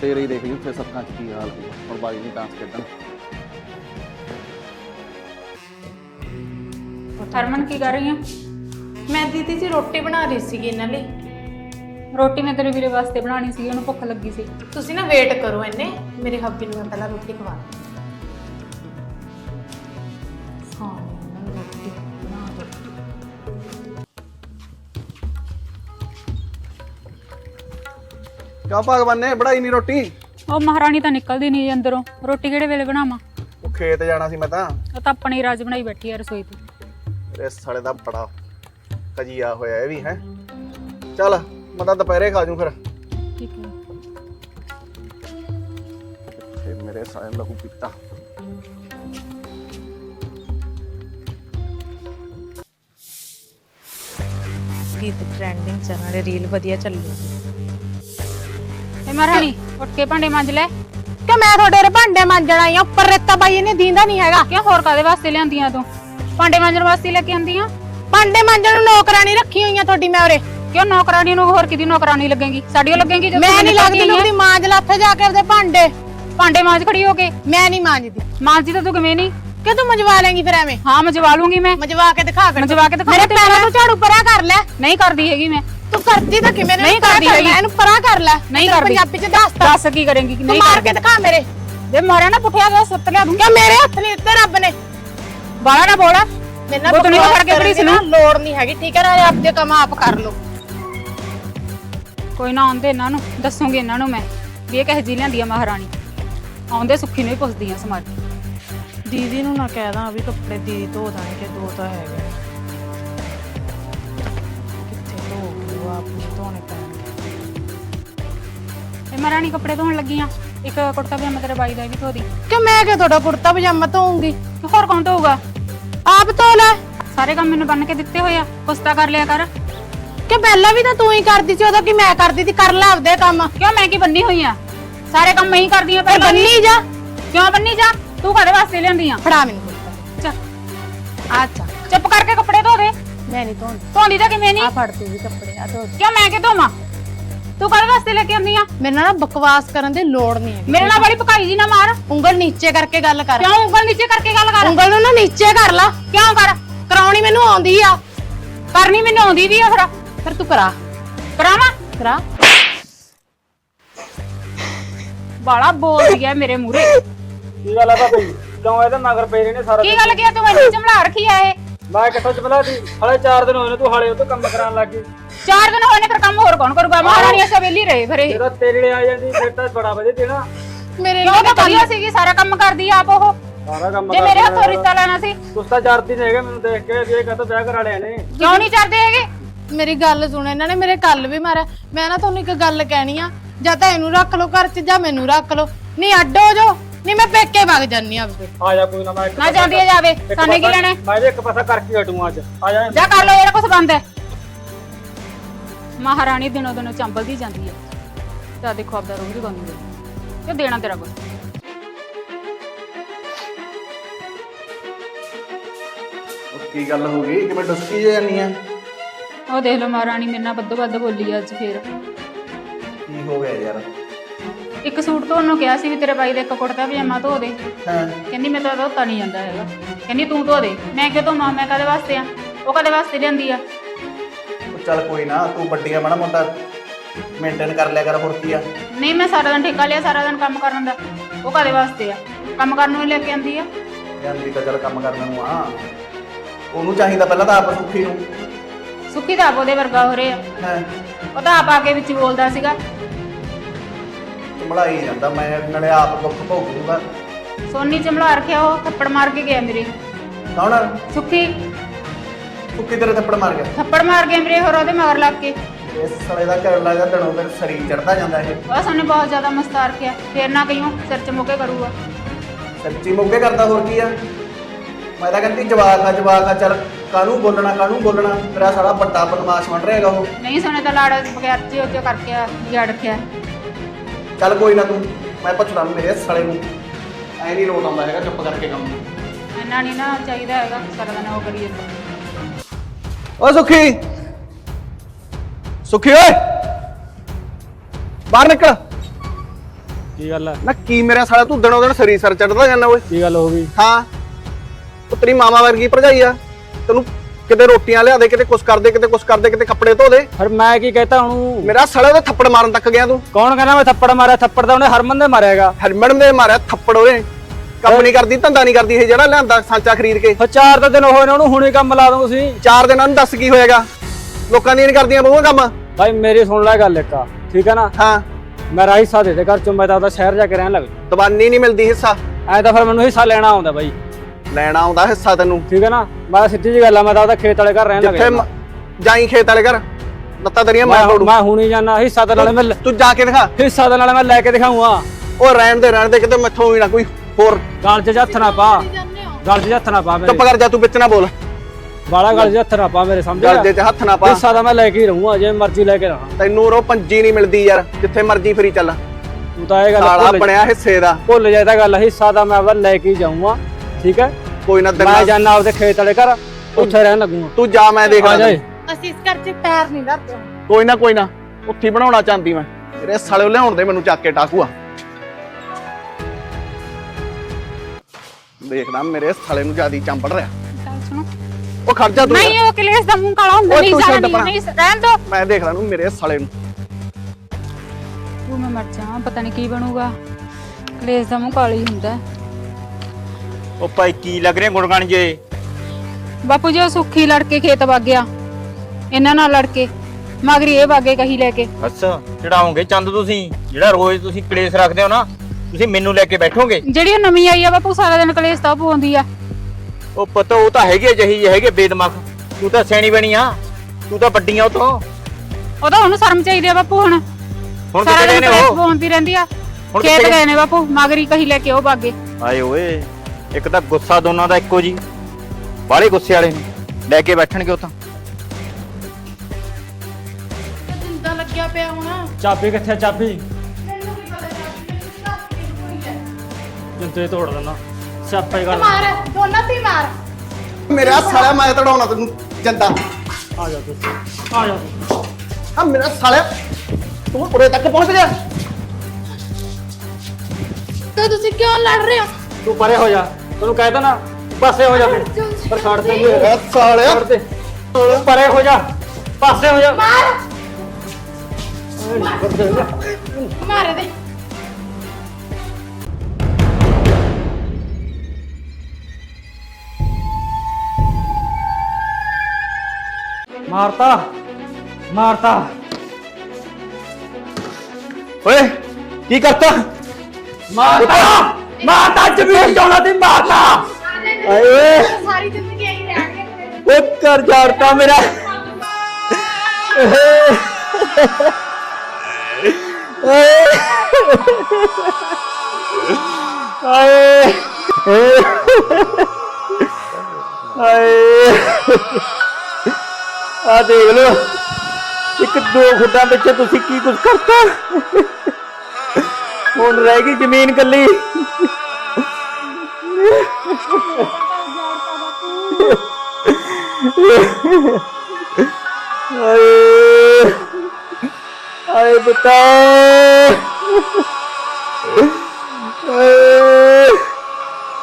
S4: ਤੇਰੇ ਹੀ ਦੇਖ ਲਈ ਉੱਥੇ ਸੱਥਾਂ 'ਚ ਕੀ ਹਾਲ ਹੋਊਗਾ ਹੁਣ ਬਾਜੀ ਨਹੀਂ ਡਾਂਸ ਖੇਡਣ।
S3: ਹਰਮਨ ਕੀ ਕਰ ਰਹੀ ਹੈ
S1: ਮੈਂ ਦੀਦੀ ਜੀ ਰੋਟੀ ਬਣਾ ਰਹੀ ਸੀਗੀ ਇਹਨਾਂ ਲਈ।
S3: ਰੋਟੀ ਮੈਂ ਤੇਰੇ ਵੀਰੇ ਵਾਸਤੇ ਬਣਾਣੀ ਸੀ ਉਹਨੂੰ ਭੁੱਖ ਲੱਗੀ ਸੀ।
S1: ਤੁਸੀਂ ਨਾ ਵੇਟ ਕਰੋ ਇੰਨੇ ਮੇਰੇ ਹੱਬੀ ਨੂੰ ਮੈਂ ਪਹਿਲਾਂ ਰੋਟੀ ਖਵਾ ਦਾਂ
S4: ਕਿਉਂ ਭਗਵਾਨ ਨੇ ਬੜਾਈ ਨਹੀਂ ਰੋਟੀ?
S3: ਉਹ ਮਹਾਰਾਣੀ ਤਾਂ ਨਿਕਲਦੀ ਨਹੀਂ ਅੰਦਰੋਂ। ਰੋਟੀ ਕਿਹੜੇ ਵੇਲੇ ਬਣਾਵਾਂ?
S4: ਉਹ ਖੇਤ ਜਾਣਾ ਸੀ ਮੈਂ ਤਾਂ।
S3: ਉਹ ਤਾਂ ਆਪਣੀ ਰਾਜ ਬਣਾਈ ਬੈਠੀ ਹੈ ਰਸੋਈ ਤੇ।
S4: ਮੇਰੇ ਸਾਲੇ ਦਾ ਬੜਾ ਕਜੀਆ ਹੋਇਆ ਇਹ ਵੀ ਹੈ। ਚੱਲ ਮੈਂ ਤਾਂ ਦੁਪਹਿਰੇ ਖਾ ਜੂ ਫਿਰ।
S3: ਠੀਕ ਹੈ
S4: ਤੇ ਮੇਰੇ ਸਾਲੇ ਨੇ ਲਹੂ ਪੀਤਾ।
S1: ਗੀਤ ਟ੍ਰੈਂਡਿੰਗ ਚੱਲ ਰਿਹਾ ਰੀਲ ਵਧੀਆ ਚੱਲੂ
S3: ਤੇ ਮਹਾਰਾਣੀ ਉੱਠ ਕੇ ਭਾਂਡੇ ਮਾਂਜ ਲੈ।
S1: ਕਿ ਮੈਂ ਤੁਹਾਡੇ ਰੇ ਭਾਂਡੇ ਮਾਂਜਣ ਆਈ ਆ ਉੱਪਰ ਰੇਤਾ ਬਾਈ ਇਹਨੇ ਦੀਂਦਾ ਨਹੀਂ ਹੈਗਾ।
S3: ਕਿਉਂ ਹੋਰ ਕਾਦੇ ਵਾਸਤੇ ਲਿਆਂਦੀਆਂ ਤੂੰ? ਭਾਂਡੇ ਮਾਂਜਣ ਵਾਸਤੇ ਲੈ ਕੇ ਆਂਦੀਆਂ?
S1: ਭਾਂਡੇ ਮਾਂਜਣ ਨੂੰ ਨੌਕਰਾਨੀ ਰੱਖੀ ਹੋਈਆਂ ਤੁਹਾਡੀ ਮੈਂ ਉਰੇ।
S3: ਕਿਉਂ ਨੌਕਰਾਨੀ ਨੂੰ ਹੋਰ ਕਿਦੀ ਨੌਕਰਾਨੀ ਲੱਗੇਗੀ? ਸਾਡੀ ਓ ਲੱਗੇਗੀ ਜਦੋਂ
S1: ਮੈਂ
S3: ਤੂੰ
S1: ਨਹੀਂ ਲੱਗਦੀ
S3: ਕੇ
S1: ਲੁਕਦੀ ਮਾਂਜ ਲੱਥ ਜਾ ਕੇ ਉਹਦੇ ਭਾਂਡੇ।
S3: ਭਾਂਡੇ ਮਾਂਜ ਖੜੀ ਹੋ ਕੇ।
S1: ਮੈਂ ਨਹੀਂ ਮਾਂਜਦੀ।
S3: ਮਾਂਜਦੀ ਤਾਂ ਤੂੰ ਕਿਵੇਂ ਨਹੀਂ?
S1: ਕਿ ਤੂੰ ਮਜਵਾ ਲੇਂਗੀ ਫਿਰ ਐਵੇਂ?
S3: ਹਾਂ ਮੈਂ ਜਵਾ ਲੂੰਗੀ ਮੈਂ।
S1: ਮਜਵਾ ਕੇ ਦਿਖਾ ਫਿਰ
S3: ਮਜਵਾ ਕੇ ਦਿਖਾ
S1: ਮੇਰੇ
S3: ਤੇ
S1: ਪੈਰਾਂ ਨੂੰ ਝਾੜੂ ਪਰਾਂ ਕਰ ਲੈ।
S3: ਨਹੀਂ ਕਰਦੀ ਹੈਗੀ ਮੈਂ।
S1: ਤੂੰ ਕਰਦੀ ਤਾਂ ਕਿਵੇਂ ਨੇ?
S3: ਨਹੀਂ ਕਰਦੀ
S1: ਕਰ
S3: ਹੈਗੀ।
S1: ਇਹਨੂੰ ਪਰਾਂ ਕਰ ਲੈ।
S3: ਨਹੀਂ ਕਰਦੀ।
S1: ਪੰਜਾਬੀ ਚ ਦੱਸ ਤਾ।
S3: ਦੱਸ ਕੀ ਕਰੇਂਗੀ ਕਿ ਨਹੀਂ
S1: ਮਾਰ ਕੇ ਦਿਖਾ ਮੇਰੇ।
S3: ਜੇ ਮਾਰਿਆ ਨਾ ਪੁੱਠਿਆ ਦਾ ਸੁੱਤ ਲਿਆ
S1: ਮੇਰੇ ਹੱਥ ਨਹੀਂ ਉੱਤੇ ਰੱਬ ਨੇ?
S3: ਬਾਲਾ ਨਾ ਬੋਲ।
S1: ਮੇਰੇ ਨਾਲ
S3: ਗੁੱਤਨੀ ਨੂੰ
S1: ਬਕਵਾਸ
S3: ਫੜ ਕੇ ਨਾ।
S1: ਲੋੜ ਨਹੀਂ ਹੈਗੀ ਠੀਕ ਹੈ ਨਾ? ਆਪਦੇ ਕੰਮ ਆਪ ਕਰ ਲਓ।
S3: ਕੋਈ ਨਾ ਆਉਂਦੇ ਇਹਨਾਂ ਨੂੰ ਦੱਸੂਗੀ ਇਹਨਾਂ ਨੂੰ ਮੈਂ ਵੀ ਇਹ ਕਹੇ ਜੀ ਲਿਆਂਦੀ ਆ ਮਹਾਰਾਣੀ। ਆਉਂਦੇ ਸੁੱਖੀ ਨੂੰ ਹੀ ਪੁੱਛਦੀ ਆ ਸਮਾਜ
S1: ਦੀਦੀ ਨੂੰ ਨਾ ਕਹਿ ਦਾਂ ਵੀ ਕੱਪੜੇ ਦੀਦੀ ਧੋ ਦਾਂਗੇ ਕਿ ਦੋ ਤਾਂ ਹੈਗੇ ਆਪ ਨੂੰ ਧੋਣੇ ਪੈਣਗੇ
S3: ਇਹ ਮਹਾਰਾਣੀ ਕੱਪੜੇ ਧੋਣ ਲੱਗੀਆਂ ਇੱਕ ਕੁੜਤਾ ਪਜਾਮਾ ਤੇਰੇ ਬਾਈ ਦਾ ਵੀ ਧੋ ਦੀ।
S1: ਕਿ ਮੈਂ ਕਿ ਤੁਹਾਡਾ ਕੁੜਤਾ ਪਜਾਮਾ ਧੋਉਂਗੀ
S3: ਤੇ ਹੋਰ ਕੌਣ ਧੋਊਗਾ?
S1: ਆਪ ਧੋ ਲੈ।
S3: ਸਾਰੇ ਕੰਮ ਮੈਨੂੰ ਬੰਨ ਕੇ ਦਿੱਤੇ ਹੋਏ ਆ। ਕੁਛ ਤਾਂ ਕਰ ਲਿਆ ਕਰ।
S1: ਕਿ ਪਹਿਲਾਂ ਵੀ ਤਾਂ ਤੂੰ ਹੀ ਕਰਦੀ ਸੀ ਉਦੋਂ ਕਿ ਮੈਂ ਕਰਦੀ ਸੀ? ਕਰ ਲੈ ਆਪਦੇ ਕੰਮ।
S3: ਕਿਉਂ ਮੈਂ ਕੀ ਬੰਨੀ ਹੋਈ ਆ? ਸਾਰੇ ਕੰਮ ਮੈਂ ਹੀ ਕਰਦੀ ਆ ਪਹਿਲਾਂ ਵੀ।
S1: ਬੰਨੀ ਜਾ।
S3: ਕਿਉਂ ਬੰਨੀ ਜਾ? ਤੂੰ ਕਾਹਦੇ ਵਾਸਤੇ ਲਿਆਂਦੀ ਆ।
S1: ਫੜਾ ਮੈਨੂੰ ਕੁੜਤਾ।
S3: ਚੱਲ।
S1: ਅੱਛਾ
S3: ਚੁੱਪ ਕਰਕੇ ਕੱਪੜੇ ਧੋ ਦੇ।
S1: ਮੈਂ ਨਹੀਂ ਧੋਂਦੀ।
S3: ਧੋਂਦੀ ਤਾਂ ਕਿਵੇਂ ਨਹੀਂ?
S1: ਆ ਫੜ ਤੂੰ ਵੀ ਕੱਪੜੇ ਆ ਧੋ।
S3: ਕਿਉਂ ਮੈਂ ਕਿ ਧੋਵਾਂ? ਤੂੰ ਕਾਹਦੇ ਵਾਸਤੇ ਲੈ ਕੇ ਆਂਦੀ ਆ?
S1: ਮੇਰੇ ਨਾਲ ਨਾ ਬਕਵਾਸ ਕਰਨ ਦੀ ਲੋੜ ਨਹੀਂ ਹੈ
S3: ਮੇਰੇ ਨਾਲ ਬੜੀ ਪਕਾਈ ਜੀ ਨਾ ਮਾਰ।
S1: ਉਂਗਲ ਨੀਚੇ ਕਰਕੇ ਗੱਲ ਕਰ।
S3: ਕਿਉਂ ਉਂਗਲ ਨੀਚੇ ਕਰਕੇ ਗੱਲ ਕਰ?
S1: ਉਂਗਲ ਨੂੰ ਨਾ ਨੀਚੇ ਕਰ ਲਾ।
S3: ਕਿਉਂ ਕਰ?
S1: ਕਰਾਉਣੀ ਮੈਨੂੰ ਆਉਂਦੀ ਆ।
S3: ਕਰਨੀ ਮੈਨੂੰ ਆਉਂਦੀ ਵੀ ਆ ਫਿਰ।
S1: ਫਿਰ ਤੂੰ ਕਰਾ।
S3: ਕਰਾਵਾਂ?
S1: ਕਰਾ।
S3: ਬਾਲਾ ਬੋਲਦੀ ਐ ਮੇਰੇ ਮੂਰੇ
S5: ਕੀ ਗੱਲ ਆ ਭਾਈ ਕਿਉਂ ਇਹਦੇ ਮਗਰ ਪੈ ਰਹੇ ਨੇ ਸਾਰਾ
S3: ਕੀ ਗੱਲ ਕੀ ਆ? ਤੂੰ ਮੈਨੂੰ ਚਮੜਾ ਰੱਖੀ ਆ ਇਹ।
S2: ਮੈਂ ਕਿੱਥੋਂ ਚਮਲਾ ਦੀ? ਹਲੇ 4 ਦਿਨ ਹੋਏ ਨੇ ਤੂੰ ਹਲੇ ਉਹ ਤੋਂ ਕੰਮ ਕਰਾਉਣ ਲੱਗ ਗਈ।
S3: ਚਾਰ ਦਿਨ ਹੋਏ ਨੇ ਫਿਰ ਕੰਮ ਹੋਰ ਕੌਣ ਕਰੂਗਾ? ਮਹਾਰਾਣੀ ਅਸਾਂ ਵੇਲੀ ਰਹੇ ਫਿਰ। ਇਹ
S2: ਜਦੋਂ ਤੇਰੇ ਲਈ ਆ ਜਾਂਦੀ ਫਿਰ ਤਾਂ ਬੜਾ ਵਧੀਆ ਦੇਣਾ।
S1: ਮੇਰੇ
S3: ਕਿਉਂ ਤਾਂ ਵਧੀਆ ਸੀਗੀ ਸਾਰਾ ਕੰਮ ਕਰਦੀ ਆਪ ਉਹ।
S2: ਸਾਰਾ ਕੰਮ
S3: ਜੇ ਮੇਰੇ ਹੱਥੋਂ ਰਿਸ਼ਤਾ ਲੈਣਾ ਸੀ।
S2: ਤੁਸੀਂ ਤਾਂ ਜਰਦੀ ਨਹੀਂ ਹੈਗੇ ਮੈਨੂੰ ਦੇਖ ਕੇ ਵੀ ਇਹ ਕਦੋਂ ਵਿਆਹ ਕਰਾ ਲਿਆ ਨੇ
S3: ਕਿਉਂ ਨਹੀਂ ਚੜਦੇ ਹੈਗੇ?
S1: ਮੇਰੀ ਗੱਲ ਸੁਣ ਇਹਨਾਂ ਨੇ ਮੇਰੇ ਕੱਲ ਵੀ ਮਾਰਿਆ। ਮੈਂ ਨਾ ਤੁਹਾਨੂੰ ਇੱਕ ਗੱਲ ਕਹਿਣੀ ਆ ਜਾਂ ਤਾਂ ਇਹਨੂੰ ਰੱਖ ਲਓ ਘਰ 'ਚ ਜਾਂ ਮੈਨੂੰ ਰੱਖ ਲਓ। ਨਹੀਂ ਅੱਡ ਹੋ ਜਾਓ। ਨਹੀਂ ਮੈਂ ਪੇਕੇ ਵਗ ਜਾਨੀ ਆ ਆਪਦੇ।
S2: ਆ ਜਾ ਕੋਈ ਨਾ ਮੈਂ ਇੱਕ
S3: ਨਾ ਜਾਂਦੀ ਹੈ ਜਾਵੇ।
S2: ਇੱਕ
S3: ਸਾਨੇ ਕੀ
S2: ਪਾਸਾ-
S3: ਲੈਣਾ?
S2: ਮੈਂ ਇੱਕ ਪਾਸਾ ਕਰਕੇ ਹਟੂੰ ਅੱਜ। ਆ ਜਾ।
S3: ਜਾ ਕਰ ਲੋ ਜਿਹੜਾ ਕੁਝ ਬੰਦ ਹੈ। ਮਹਾਰਾਣੀ ਦਿਨੋਂ ਦਿਨ ਚੰਬਲਦੀ ਜਾਂਦੀ ਹੈ। ਤਾਂ ਦੇਖੋ ਆਪਦਾ ਰੋਹ ਵੀ ਬਣੂਗਾ ਤੇ ਦੇਣਾ ਤੇਰਾ ਕੁਝ
S4: ਉਹ ਕੀ ਗੱਲ ਹੋ ਗਈ? ਕਿਵੇਂ ਡੁਸਕੀ ਜੇ ਜਾਨੀ ਆ?
S3: ਉਹ ਦੇਖ ਲਓ ਮਹਾਰਾਣੀ ਮੇਰੇ ਨਾਲ ਵੱਧੋ ਵੱਧ ਬੋਲੀ ਆ ਅੱਜ ਫੇਰ।
S4: ਕੀ ਹੋ ਗਿਆ ਯਾਰ?
S3: ਇੱਕ ਸੂਟ ਧੋਣ ਨੂੰ ਕਿਹਾ ਸੀ ਵੀ ਤੇਰੇ ਬਾਈ ਦਾ ਇੱਕ ਕੁੜਤਾ ਪਜਾਮਾ ਧੋ ਦੇ।
S4: ਹਾਂ।
S3: ਕਹਿੰਦੀ ਮੈਂ ਤਾਂ ਧੋਤਾ ਨਹੀਂ ਜਾਂਦਾ ਹੈਗਾ। ਕਹਿੰਦੀ ਤੂੰ ਧੋ ਦੇ। ਮੈਂ ਕਿਉਂ ਧੋਵਾਂ ਮੈਂ ਕਦੇ ਵਾਸਤੇ ਆ? ਉਹ ਕਦੇ ਵਾਸਤੇ ਲਿਆਂਦੀ ਆ?
S4: ਉਹ ਚੱਲ ਕੋਈ ਨਾ ਤੂੰ ਵੱਡੀਆਂ ਮਾੜਾ ਮੋਟਾ ਮੇਨਟੇਨ ਕਰ ਲਿਆ ਕਰ ਹੋਰ ਕੀ ਆ?
S3: ਨਹੀਂ ਮੈਂ ਸਾਰਾ ਦਿਨ ਠੇਕਾ ਲਿਆ ਸਾਰਾ ਦਿਨ ਕੰਮ ਕਰਨ ਦਾ। ਉਹ ਕਦੇ ਵਾਸਤੇ ਆ? ਕੰਮ ਕਰਨ ਨੂੰ ਹੀ ਲੈ ਕੇ ਆਂਦੀ ਆ?
S4: ਜਾਂਦੀ ਤਾਂ ਚੱਲ ਕੰਮ ਕਰਨ ਨੂੰ ਆ। ਉਹਨੂੰ ਚਾਹੀਦਾ ਪਹਿਲਾਂ ਤਾਂ ਆਪ ਸੁੱਖੀ ਨੂੰ।
S3: ਸੁੱਖੀ ਦਾ ਉਹਦੇ ਵਰਗਾ ਹੋ ਰਿਹਾ।
S4: ਹਾਂ।
S3: ਉਹ ਤਾਂ ਆਪ ਆ ਕੇ ਵਿੱਚ ਬੋਲਦਾ ਸੀਗਾ।
S4: ਚਮੜਾਈ ਜਾਂਦਾ ਮੈਂ ਨਾਲੇ ਆਪ ਦੁੱਖ ਭੋਗੂਗਾ।
S3: ਸੋਨੀ ਚਮਲਾ ਰੱਖਿਆ ਉਹ ਥੱਪੜ ਮਾਰ ਕੇ ਗਿਆ ਮੇਰੇ।
S4: ਕੌਣ?
S3: ਸੁੱਖੀ।
S4: ਸੁੱਖੀ ਤੇਰੇ ਥੱਪੜ ਮਾਰ ਗਿਆ।
S3: ਥੱਪੜ ਮਾਰ ਗਿਆ ਮੇਰੇ ਹੋਰ ਉਹਦੇ ਮਗਰ ਲੱਗ ਕੇ।
S4: ਇਸ ਸਾਲੇ ਦਾ ਕਰ ਲੱਗਾ ਤਣੋਂ ਫਿਰ ਸਰੀਰ ਚੜਦਾ ਜਾਂਦਾ ਇਹ।
S3: ਉਹ ਸਾਨੇ ਬਹੁਤ ਜ਼ਿਆਦਾ ਮਸਤਾਰ ਰੱਖਿਆ ਫੇਰ ਨਾ ਕਹੀਓ ਸਿਰ ਚ ਮੁੱਕੇ ਕਰੂਗਾ।
S4: ਸੱਚੀ ਮੋਗੇ ਕਰਦਾ ਹੋਰ ਕੀ ਆ? ਮੈਂ ਤਾਂ ਕਹਿੰਦੀ ਜਵਾਕ ਆ ਜਵਾਕ ਆ ਚੱਲ ਕਾਹਨੂੰ ਬੋਲਣਾ ਕਾਹਨੂੰ ਬੋਲਣਾ? ਮੇਰਾ ਸਾਲਾ ਵੱਡਾ ਬਦਮਾਸ਼ ਬਣ ਰਿਹਾ ਹੈਗਾ ਉਹ।
S3: ਨਹੀਂ ਸੋਨੇ ਤਾਂ ਲਾੜ ਬਗੈਰ ਚ ਉਹ ਕਰਕੇ ਆ ਵਿਗਾੜ ਰੱਖਿਆ।
S4: ਚੱਲ ਕੋਈ ਨਾ ਤੂੰ ਮੈਂ ਪੁੱਛਦਾ ਮੇਰੇ ਸਾਲੇ ਨੂੰ। ਐ ਨਹੀਂ ਲੋਟ ਆਉਂਦਾ ਹੈਗਾ ਚੁੱਪ ਕਰਕੇ ਕੰਮ।
S3: ਇੰਨਾ ਨਹੀਂ ਨਾ ਚਾਹੀਦਾ ਹੈਗਾ ਸਾਰਾ ਦਿਨ ਉਹ ਕਰੀ ਜਾਂਦਾ।
S4: ਓ ਸੁਖੀ! ਸੁਖੀ ਓਏ! ਬਾਹਰ ਨਿਕਲ।
S2: ਕੀ ਗੱਲ ਹੈ
S4: ਨਾ ਕੀ ਮੇਰਾ ਸਾਲਾ ਤੂੰ ਦਿਨੋਂ ਦਿਨ ਸਰੀਰ ਸਰ ਚੜਦਾ ਜਾਂਦਾ ਓਏ।
S2: ਕੀ ਗੱਲ ਹੋ ਗਈ?
S4: ਹਾਂ। ਉਹ ਤੇਰੀ ਮਾਮਾ ਵਰਗੀ ਭਰਜਾਈ ਆ। ਤੈਨੂੰ ਕਿਤੇ ਰੋਟੀਆਂ ਲਿਆ ਦੇ ਕਿਤੇ ਕੁਛ ਕਰਦੇ ਕਿਤੇ ਕੁਛ ਕਰਦੇ ਕਿਤੇ ਕੱਪੜੇ ਧੋ ਦੇ
S2: ਫਿਰ ਮੈਂ ਕੀ ਕਹਤਾ ਉਹਨੂੰ?
S4: ਮੇਰਾ ਸਾਲੇ ਉਹਦੇ ਥੱਪੜ ਮਾਰਨ ਤੱਕ ਗਿਆ ਤੂੰ।
S2: ਕੌਣ ਕਹਿੰਦਾ ਮੈਂ ਥੱਪੜ ਮਾਰਿਆ? ਥੱਪੜ ਤਾਂ ਉਹਨੇ ਹਰਮਨ ਦੇ ਮਾਰਿਆਗਾ।
S4: ਹਰਮਨ ਨੇ ਮਾਰਿਆ ਥੱਪੜ ਉਹਦੇ। ਕੰਮ ਨਹੀਂ ਕਰਦੀ ਧੰਦਾ ਨਹੀਂ ਕਰਦੀ ਇਹ ਜਿਹੜਾ ਲਿਆਂਦਾ ਸਾਂਚਾ ਖਰੀਦ ਕੇ।
S2: ਹੋ ਚਾਰ ਤਾਂ ਦਿਨ ਹੋਏ ਨੇ ਉਹਨੂੰ ਹੁਣੇ ਕੰਮ ਲਾ ਦੋ ਤੁਸੀਂ।
S4: ਚਾਰ ਦਿਨਾਂ ਨੂੰ ਦੱਸ ਕੀ ਹੋਏਗਾ ਲੋਕਾਂ ਦੀਆਂ ਨਹੀਂ ਕਰਦੀਆਂ ਬਹੂਆਂ ਕੰਮ।
S2: ਭਾਈ ਮੇਰੀ ਸੁਣ ਲੈ ਗੱਲ ਇੱਕ ਠੀਕ ਹੈ ਨਾ?
S4: ਹਾਂ।
S2: ਮੇਰਾ ਹਿੱਸਾ ਦੇ ਦੇ ਘਰ ਚੋਂ ਮੈਂ ਤਾਂ ਉਹਦਾ ਸ਼ਹਿਰ ਜਾ ਕੇ ਰਹਿਣ ਲੱਗ
S4: ਦਵਾਨੀ ਨਹੀਂ ਮਿਲਦੀ ਹਿੱਸਾ।
S2: ਐ ਤਾਂ ਫਿਰ ਮੈਨੂੰ ਹਿੱਸਾ ਲੈਣਾ ਆਉਂਦਾ ਬਾਈ।
S4: ਲੈਣਾ ਆਉਂਦਾ ਹਿੱਸਾ ਤੈਨੂੰ।
S2: ਠੀਕ ਹੈ ਨਾ? ਮੈਂ ਸਿੱਧੀ ਜੀ ਗੱਲ ਆ ਮੈਂ ਤਾਂ ਉਹਦਾ ਖੇਤ ਵਾਲੇ ਘਰ ਰਹਿਣ ਲੱਗ
S4: ਜਿੱਥੇ
S2: ਜਾਂਦਾ।
S4: ਮ- ਜਾਈ ਖੇਤ ਵਾਲੇ ਘਰ ਲੱਤਾਂ ਤੇਰੀਆਂ ਮੈਂ
S2: ਮੈਂ
S4: ਤੋੜੂ।
S2: ਮੈਂ ਹੁਣੀ ਜਾਣਾ ਹਿੱਸਾ ਤਾਂ ਨਾਲੇ ਮੈਂ ਲੈ-
S4: ਤੂੰ ਜਾ ਕੇ ਦਿਖਾ।
S2: ਹਿੱਸਾ ਤਾਂ ਨਾਲੇ ਮੈਂ ਲੈ ਕੇ ਦਿਖਾਉਂਗਾ।
S4: ਉਹ ਰਹਿਣ ਦੇ ਰਹਿਣ ਦੇ ਕਿਤੇ ਮੈਥੋਂ ਵੀ ਨਾ ਕੋਈ ਹੋਰ
S2: ਗਲ 'ਚ ਹੱਥ ਨਾ ਪਾ। ਗਲ 'ਚ ਹੱਥ ਨਾ ਪਾ ਮੇਰੇ।
S4: ਚੁੱਪ ਕਰ ਜਾ ਤੂੰ ਵਿੱਚ ਨਾ ਬੋਲ।
S2: ਬਾਲਾ ਗਲ 'ਚ ਹੱਥ ਨਾ ਪਾ ਮੇਰੇ ਸਮਝ ਗਿਆ
S4: ਗਲਦੇ 'ਚ ਹੱਥ ਨਾ ਪਾ।
S2: ਹਿੱਸਾ ਤਾਂ ਮੈਂ ਲੈ ਕੇ ਹੀ ਰਹੂੰਗਾ ਜੇ ਮਰਜ਼ੀ ਲੈ ਕੇ ਰਹਾਂ।
S4: ਤੈਨੂੰ ਰੋ ਪੰਜੀ ਨਹੀਂ ਮਿਲਦੀ ਯਾਰ ਜਿੱਥੇ ਮਰਜ਼ੀ ਫਰੀ ਚੱਲ।
S2: ਤੂੰ ਤਾਂ ਇਹ ਗੱਲ
S4: ਸਾਲਾ
S2: ਭੁੱਲ
S4: ਬਣਿਆ ਹਿੱਸੇ ਦਾ।
S2: ਭੁੱਲ ਜਾਏ ਤਾਂ ਗੱਲ ਹਿੱਸਾ ਤਾਂ ਮੈਂ ਆਪਦਾ ਲੈ ਕੇ ਹੀ ਜਾਊਂਗਾ। ਠੀਕ ਹੈ?
S4: ਕੋਈ ਨਾ
S2: ਮੈਂ ਜਾਣਾ ਆਪਦੇ ਖੇਤ ਵਾਲੇ ਘਰ ਉੱਥੇ ਰਹਿਣ ਲੱਗੂਗਾ
S4: ਤੂੰ ਜਾ ਮੈਂ ਦੇਖ
S2: ਆ ਜਾਏ
S1: ਅਸੀਂ ਇਸ ਘਰ 'ਚ ਪੈਰ ਨਹੀਂ ਧਰਦੇ
S4: ਕੋਈ ਨਾ ਕੋਈ ਨਾ। ਉੱਥੇ ਹੀ ਬਣਾਉਣਾ ਚਾਹੁੰਦੀ ਮੈਂ। ਤੇਰੇ ਸਾਲੇ ਲਿਆਉਣ ਦੇ ਮੈਨੂੰ ਚੱਕ ਕੇ ਟਾਕੂਆ ਦੇਖਦਾ ਮੇਰੇ ਸਾਲੇ ਨੂੰ ਜਿਆਦੀ ਚੰਬੜ ਰਿਹਾ।
S3: ਗੱਲ ਸੁਣੋ।
S4: ਉਹ ਖੜ ਜਾ ਤੂੰ।
S3: ਨਹੀਂ ਉਹ ਕਲੇਸ਼ ਦਾ ਮੂੰਹ ਕਾਲਾ ਹੁੰਦਾ।
S4: ਓਏ
S3: ਨਹੀਂ
S4: ਤੂੰ ਛੱਡ
S3: ਨਹੀਂ
S4: ਪਰਾਂ।
S3: ਨਹੀਂ ਰਹਿਣ ਦੋ।
S4: ਮੈਂ ਦੇਖਦਾ ਨੂੰ ਮੇਰੇ ਸਾਲੇ ਨੂੰ।
S3: ਉਹ ਮੈਂ ਮਰ ਜਾਵਾਂ ਪਤਾ ਨਹੀਂ ਕੀ ਬਣੂਗਾ। ਕਲੇਸ਼ ਦਾ ਮੂੰਹ ਕਾਲਾ ਹੀ ਹੁੰਦਾ।
S5: ਉਹ ਭਾਈ ਕੀ ਲੱਗ ਰਿਹਾ ਗੁਣਗਣ ਜੇ?
S3: ਬਾਪੂ ਜੀ ਉਹ ਸੁੱਖੀ ਲੜ ਕੇ ਖੇਤ ਵਗ ਗਿਆ। ਇਹਨਾਂ ਨਾਲ ਲੜ ਕੇ ਮਗਰੀ ਇਹ ਵਾਗੇ ਕਹੀ ਲੈ ਕੇ।
S5: ਬਸ ਚੜਾਓਗੇ ਚੰਦ ਤੁਸੀਂ? ਜਿਹੜਾ ਰੋਜ਼ ਤੁਸੀਂ ਕਲੇਸ਼ ਰੱਖਦੇ ਹੋ ਨਾ ਤੁਸੀਂ ਮੈਨੂੰ ਲੈ ਕੇ ਬੈਠੋਗੇ?
S3: ਜਿਹੜੀ ਉਹ ਨਵੀਂ ਆਈ ਆ ਬਾਪੂ ਸਾਰਾ ਦਿਨ ਕਲੇਸ਼ ਤਾਂ ਪਵਾਉਂਦੀ ਆ।
S5: ਉਹ ਪਤਾ ਉਹ ਤਾਂ ਹੈਗੇ ਜਹੀ ਜਿਹੇ ਹੈਗੇ ਬੇਦਮਾਗ ਤੂੰ ਤਾਂ ਸਿਆਣੀ ਬਣੀ ਆ। ਤੂੰ ਤਾਂ ਵੱਡੀਆਂ ਉਹ ਤੋਂ
S3: ਉਹ ਤਾਂ ਉਹਨੂੰ ਸ਼ਰਮ ਚਾਹੀਦੀ ਆ ਬਾਪੂ ਹੁਣ।
S5: ਹੁਣ
S3: ਸਾਰਾ
S5: ਕਿੱਥੇ
S3: ਦਿਨ
S5: ਨੇ
S3: ਕਲੇਸ਼
S5: ਉਹ
S3: ਪਵਾਉਂਦੀ ਰਹਿੰਦੀ ਆ।
S5: ਹੁਣ
S3: ਖੇਤ ਗਏ ਨੇ ਬਾਪੂ ਮਗਰੀ ਕਹੀ ਲੈ ਕੇ ਉਹ ਵਾਗੇ।
S5: ਆਏ ਓਏ। ਇੱਕ ਤਾਂ ਗੁੱਸਾ ਦੋਨਾਂ ਦਾ ਇੱਕੋ ਜੀ। ਬਾਹਲੇ ਗੁੱਸੇ ਵਾਲੇ ਨੇ। ਲੈ ਕੇ ਬੈਠਣਗੇ ਉਹ ਤਾਂ।
S1: ਜਿੰਦਾ ਲੱਗਿਆ ਪਿਆ ਹੁਣ।
S2: ਚਾਬੀ ਕਿੱਥੇ ਆ ਚਾਬੀ?
S1: ਮੈਨੂੰ ਕੀ ਪਤਾ ਚਾਬੀ ਮੈਨੂੰ ਦੱਸ ਕੇ ਕੋਈ ਹੈ
S2: ਜਿੰਦੇ ਤੋੜ ਦੇਣਾ ਸਿਆਪਾ ਹੀ ਕਰ
S1: ਮਾਰ ਦੋਨਾਂ ਤੇ ਹੀ ਮਾਰ।
S4: ਮੇਰਾ ਸਾਲਾ ਮੈਂ ਤੜਾਉਣਾ ਤੈਨੂੰ ਜੰਦਾ।
S2: ਆ ਜਾ ਤੂੰ। ਆ ਜਾ ਤੂੰ।
S4: ਆ ਮੇਰਾ ਸਾਲਿਆ ਤੂੰ ਉਰੇ ਤੱਕ ਪਹੁੰਚ ਗਿਆ।
S1: ਤੇ ਤੁਸੀਂ ਕਿਉਂ ਲੜ ਰਹੇ ਹੋ?
S2: ਤੂੰ ਪਰੇ ਹੋ ਜਾ। ਤੈਨੂੰ ਕਹਿ ਨਾ ਪਾਸੇ ਹੋ ਜਾ ਫਿਰ। ਪਰ ਛੱਡ ਦੇ
S4: ਮੇਰਾ ਸਾਲਿਆ।
S2: ਛੱਡ ਦੇ ਤੂੰ। ਪਰੇ ਹੋ ਜਾ। ਪਾਸੇ ਹੋ ਜਾ।
S1: ਮਾਰ। ਮਾਰ। ਦੇ
S5: ਮਾਰਤਾ। ਮਾਰਤਾ। ਓਏ ਕੀ ਕਰਤਾ? ਮਾਰਤਾ। ਮਾਰਤਾ ਜ਼ਮੀਨ ਚੋਣਾ ਤੇ ਮਾਰਤਾ ਆਏ
S1: ਸਾਰੀ ਜ਼ਿੰਦਗੀ ਇਹੀ ਰਹਿ ਗਈ
S5: ਉਹ ਕਰ ਜਾੜਤਾ ਮੇਰਾ। ਆਏ ਆਏ ਆ ਦੇਖ ਲੋ ਇੱਕ ਦੋ ਖੁੱਡਾਂ ਪਿੱਛੇ ਤੁਸੀਂ ਕੀ ਕੁਝ ਕਰਤਾ? ਹੁਣ ਰਹਿ ਗਈ ਜ਼ਮੀਨ ਕੱਲੀ ਆਏ ਆਏ ਬਤਾ ਆਏ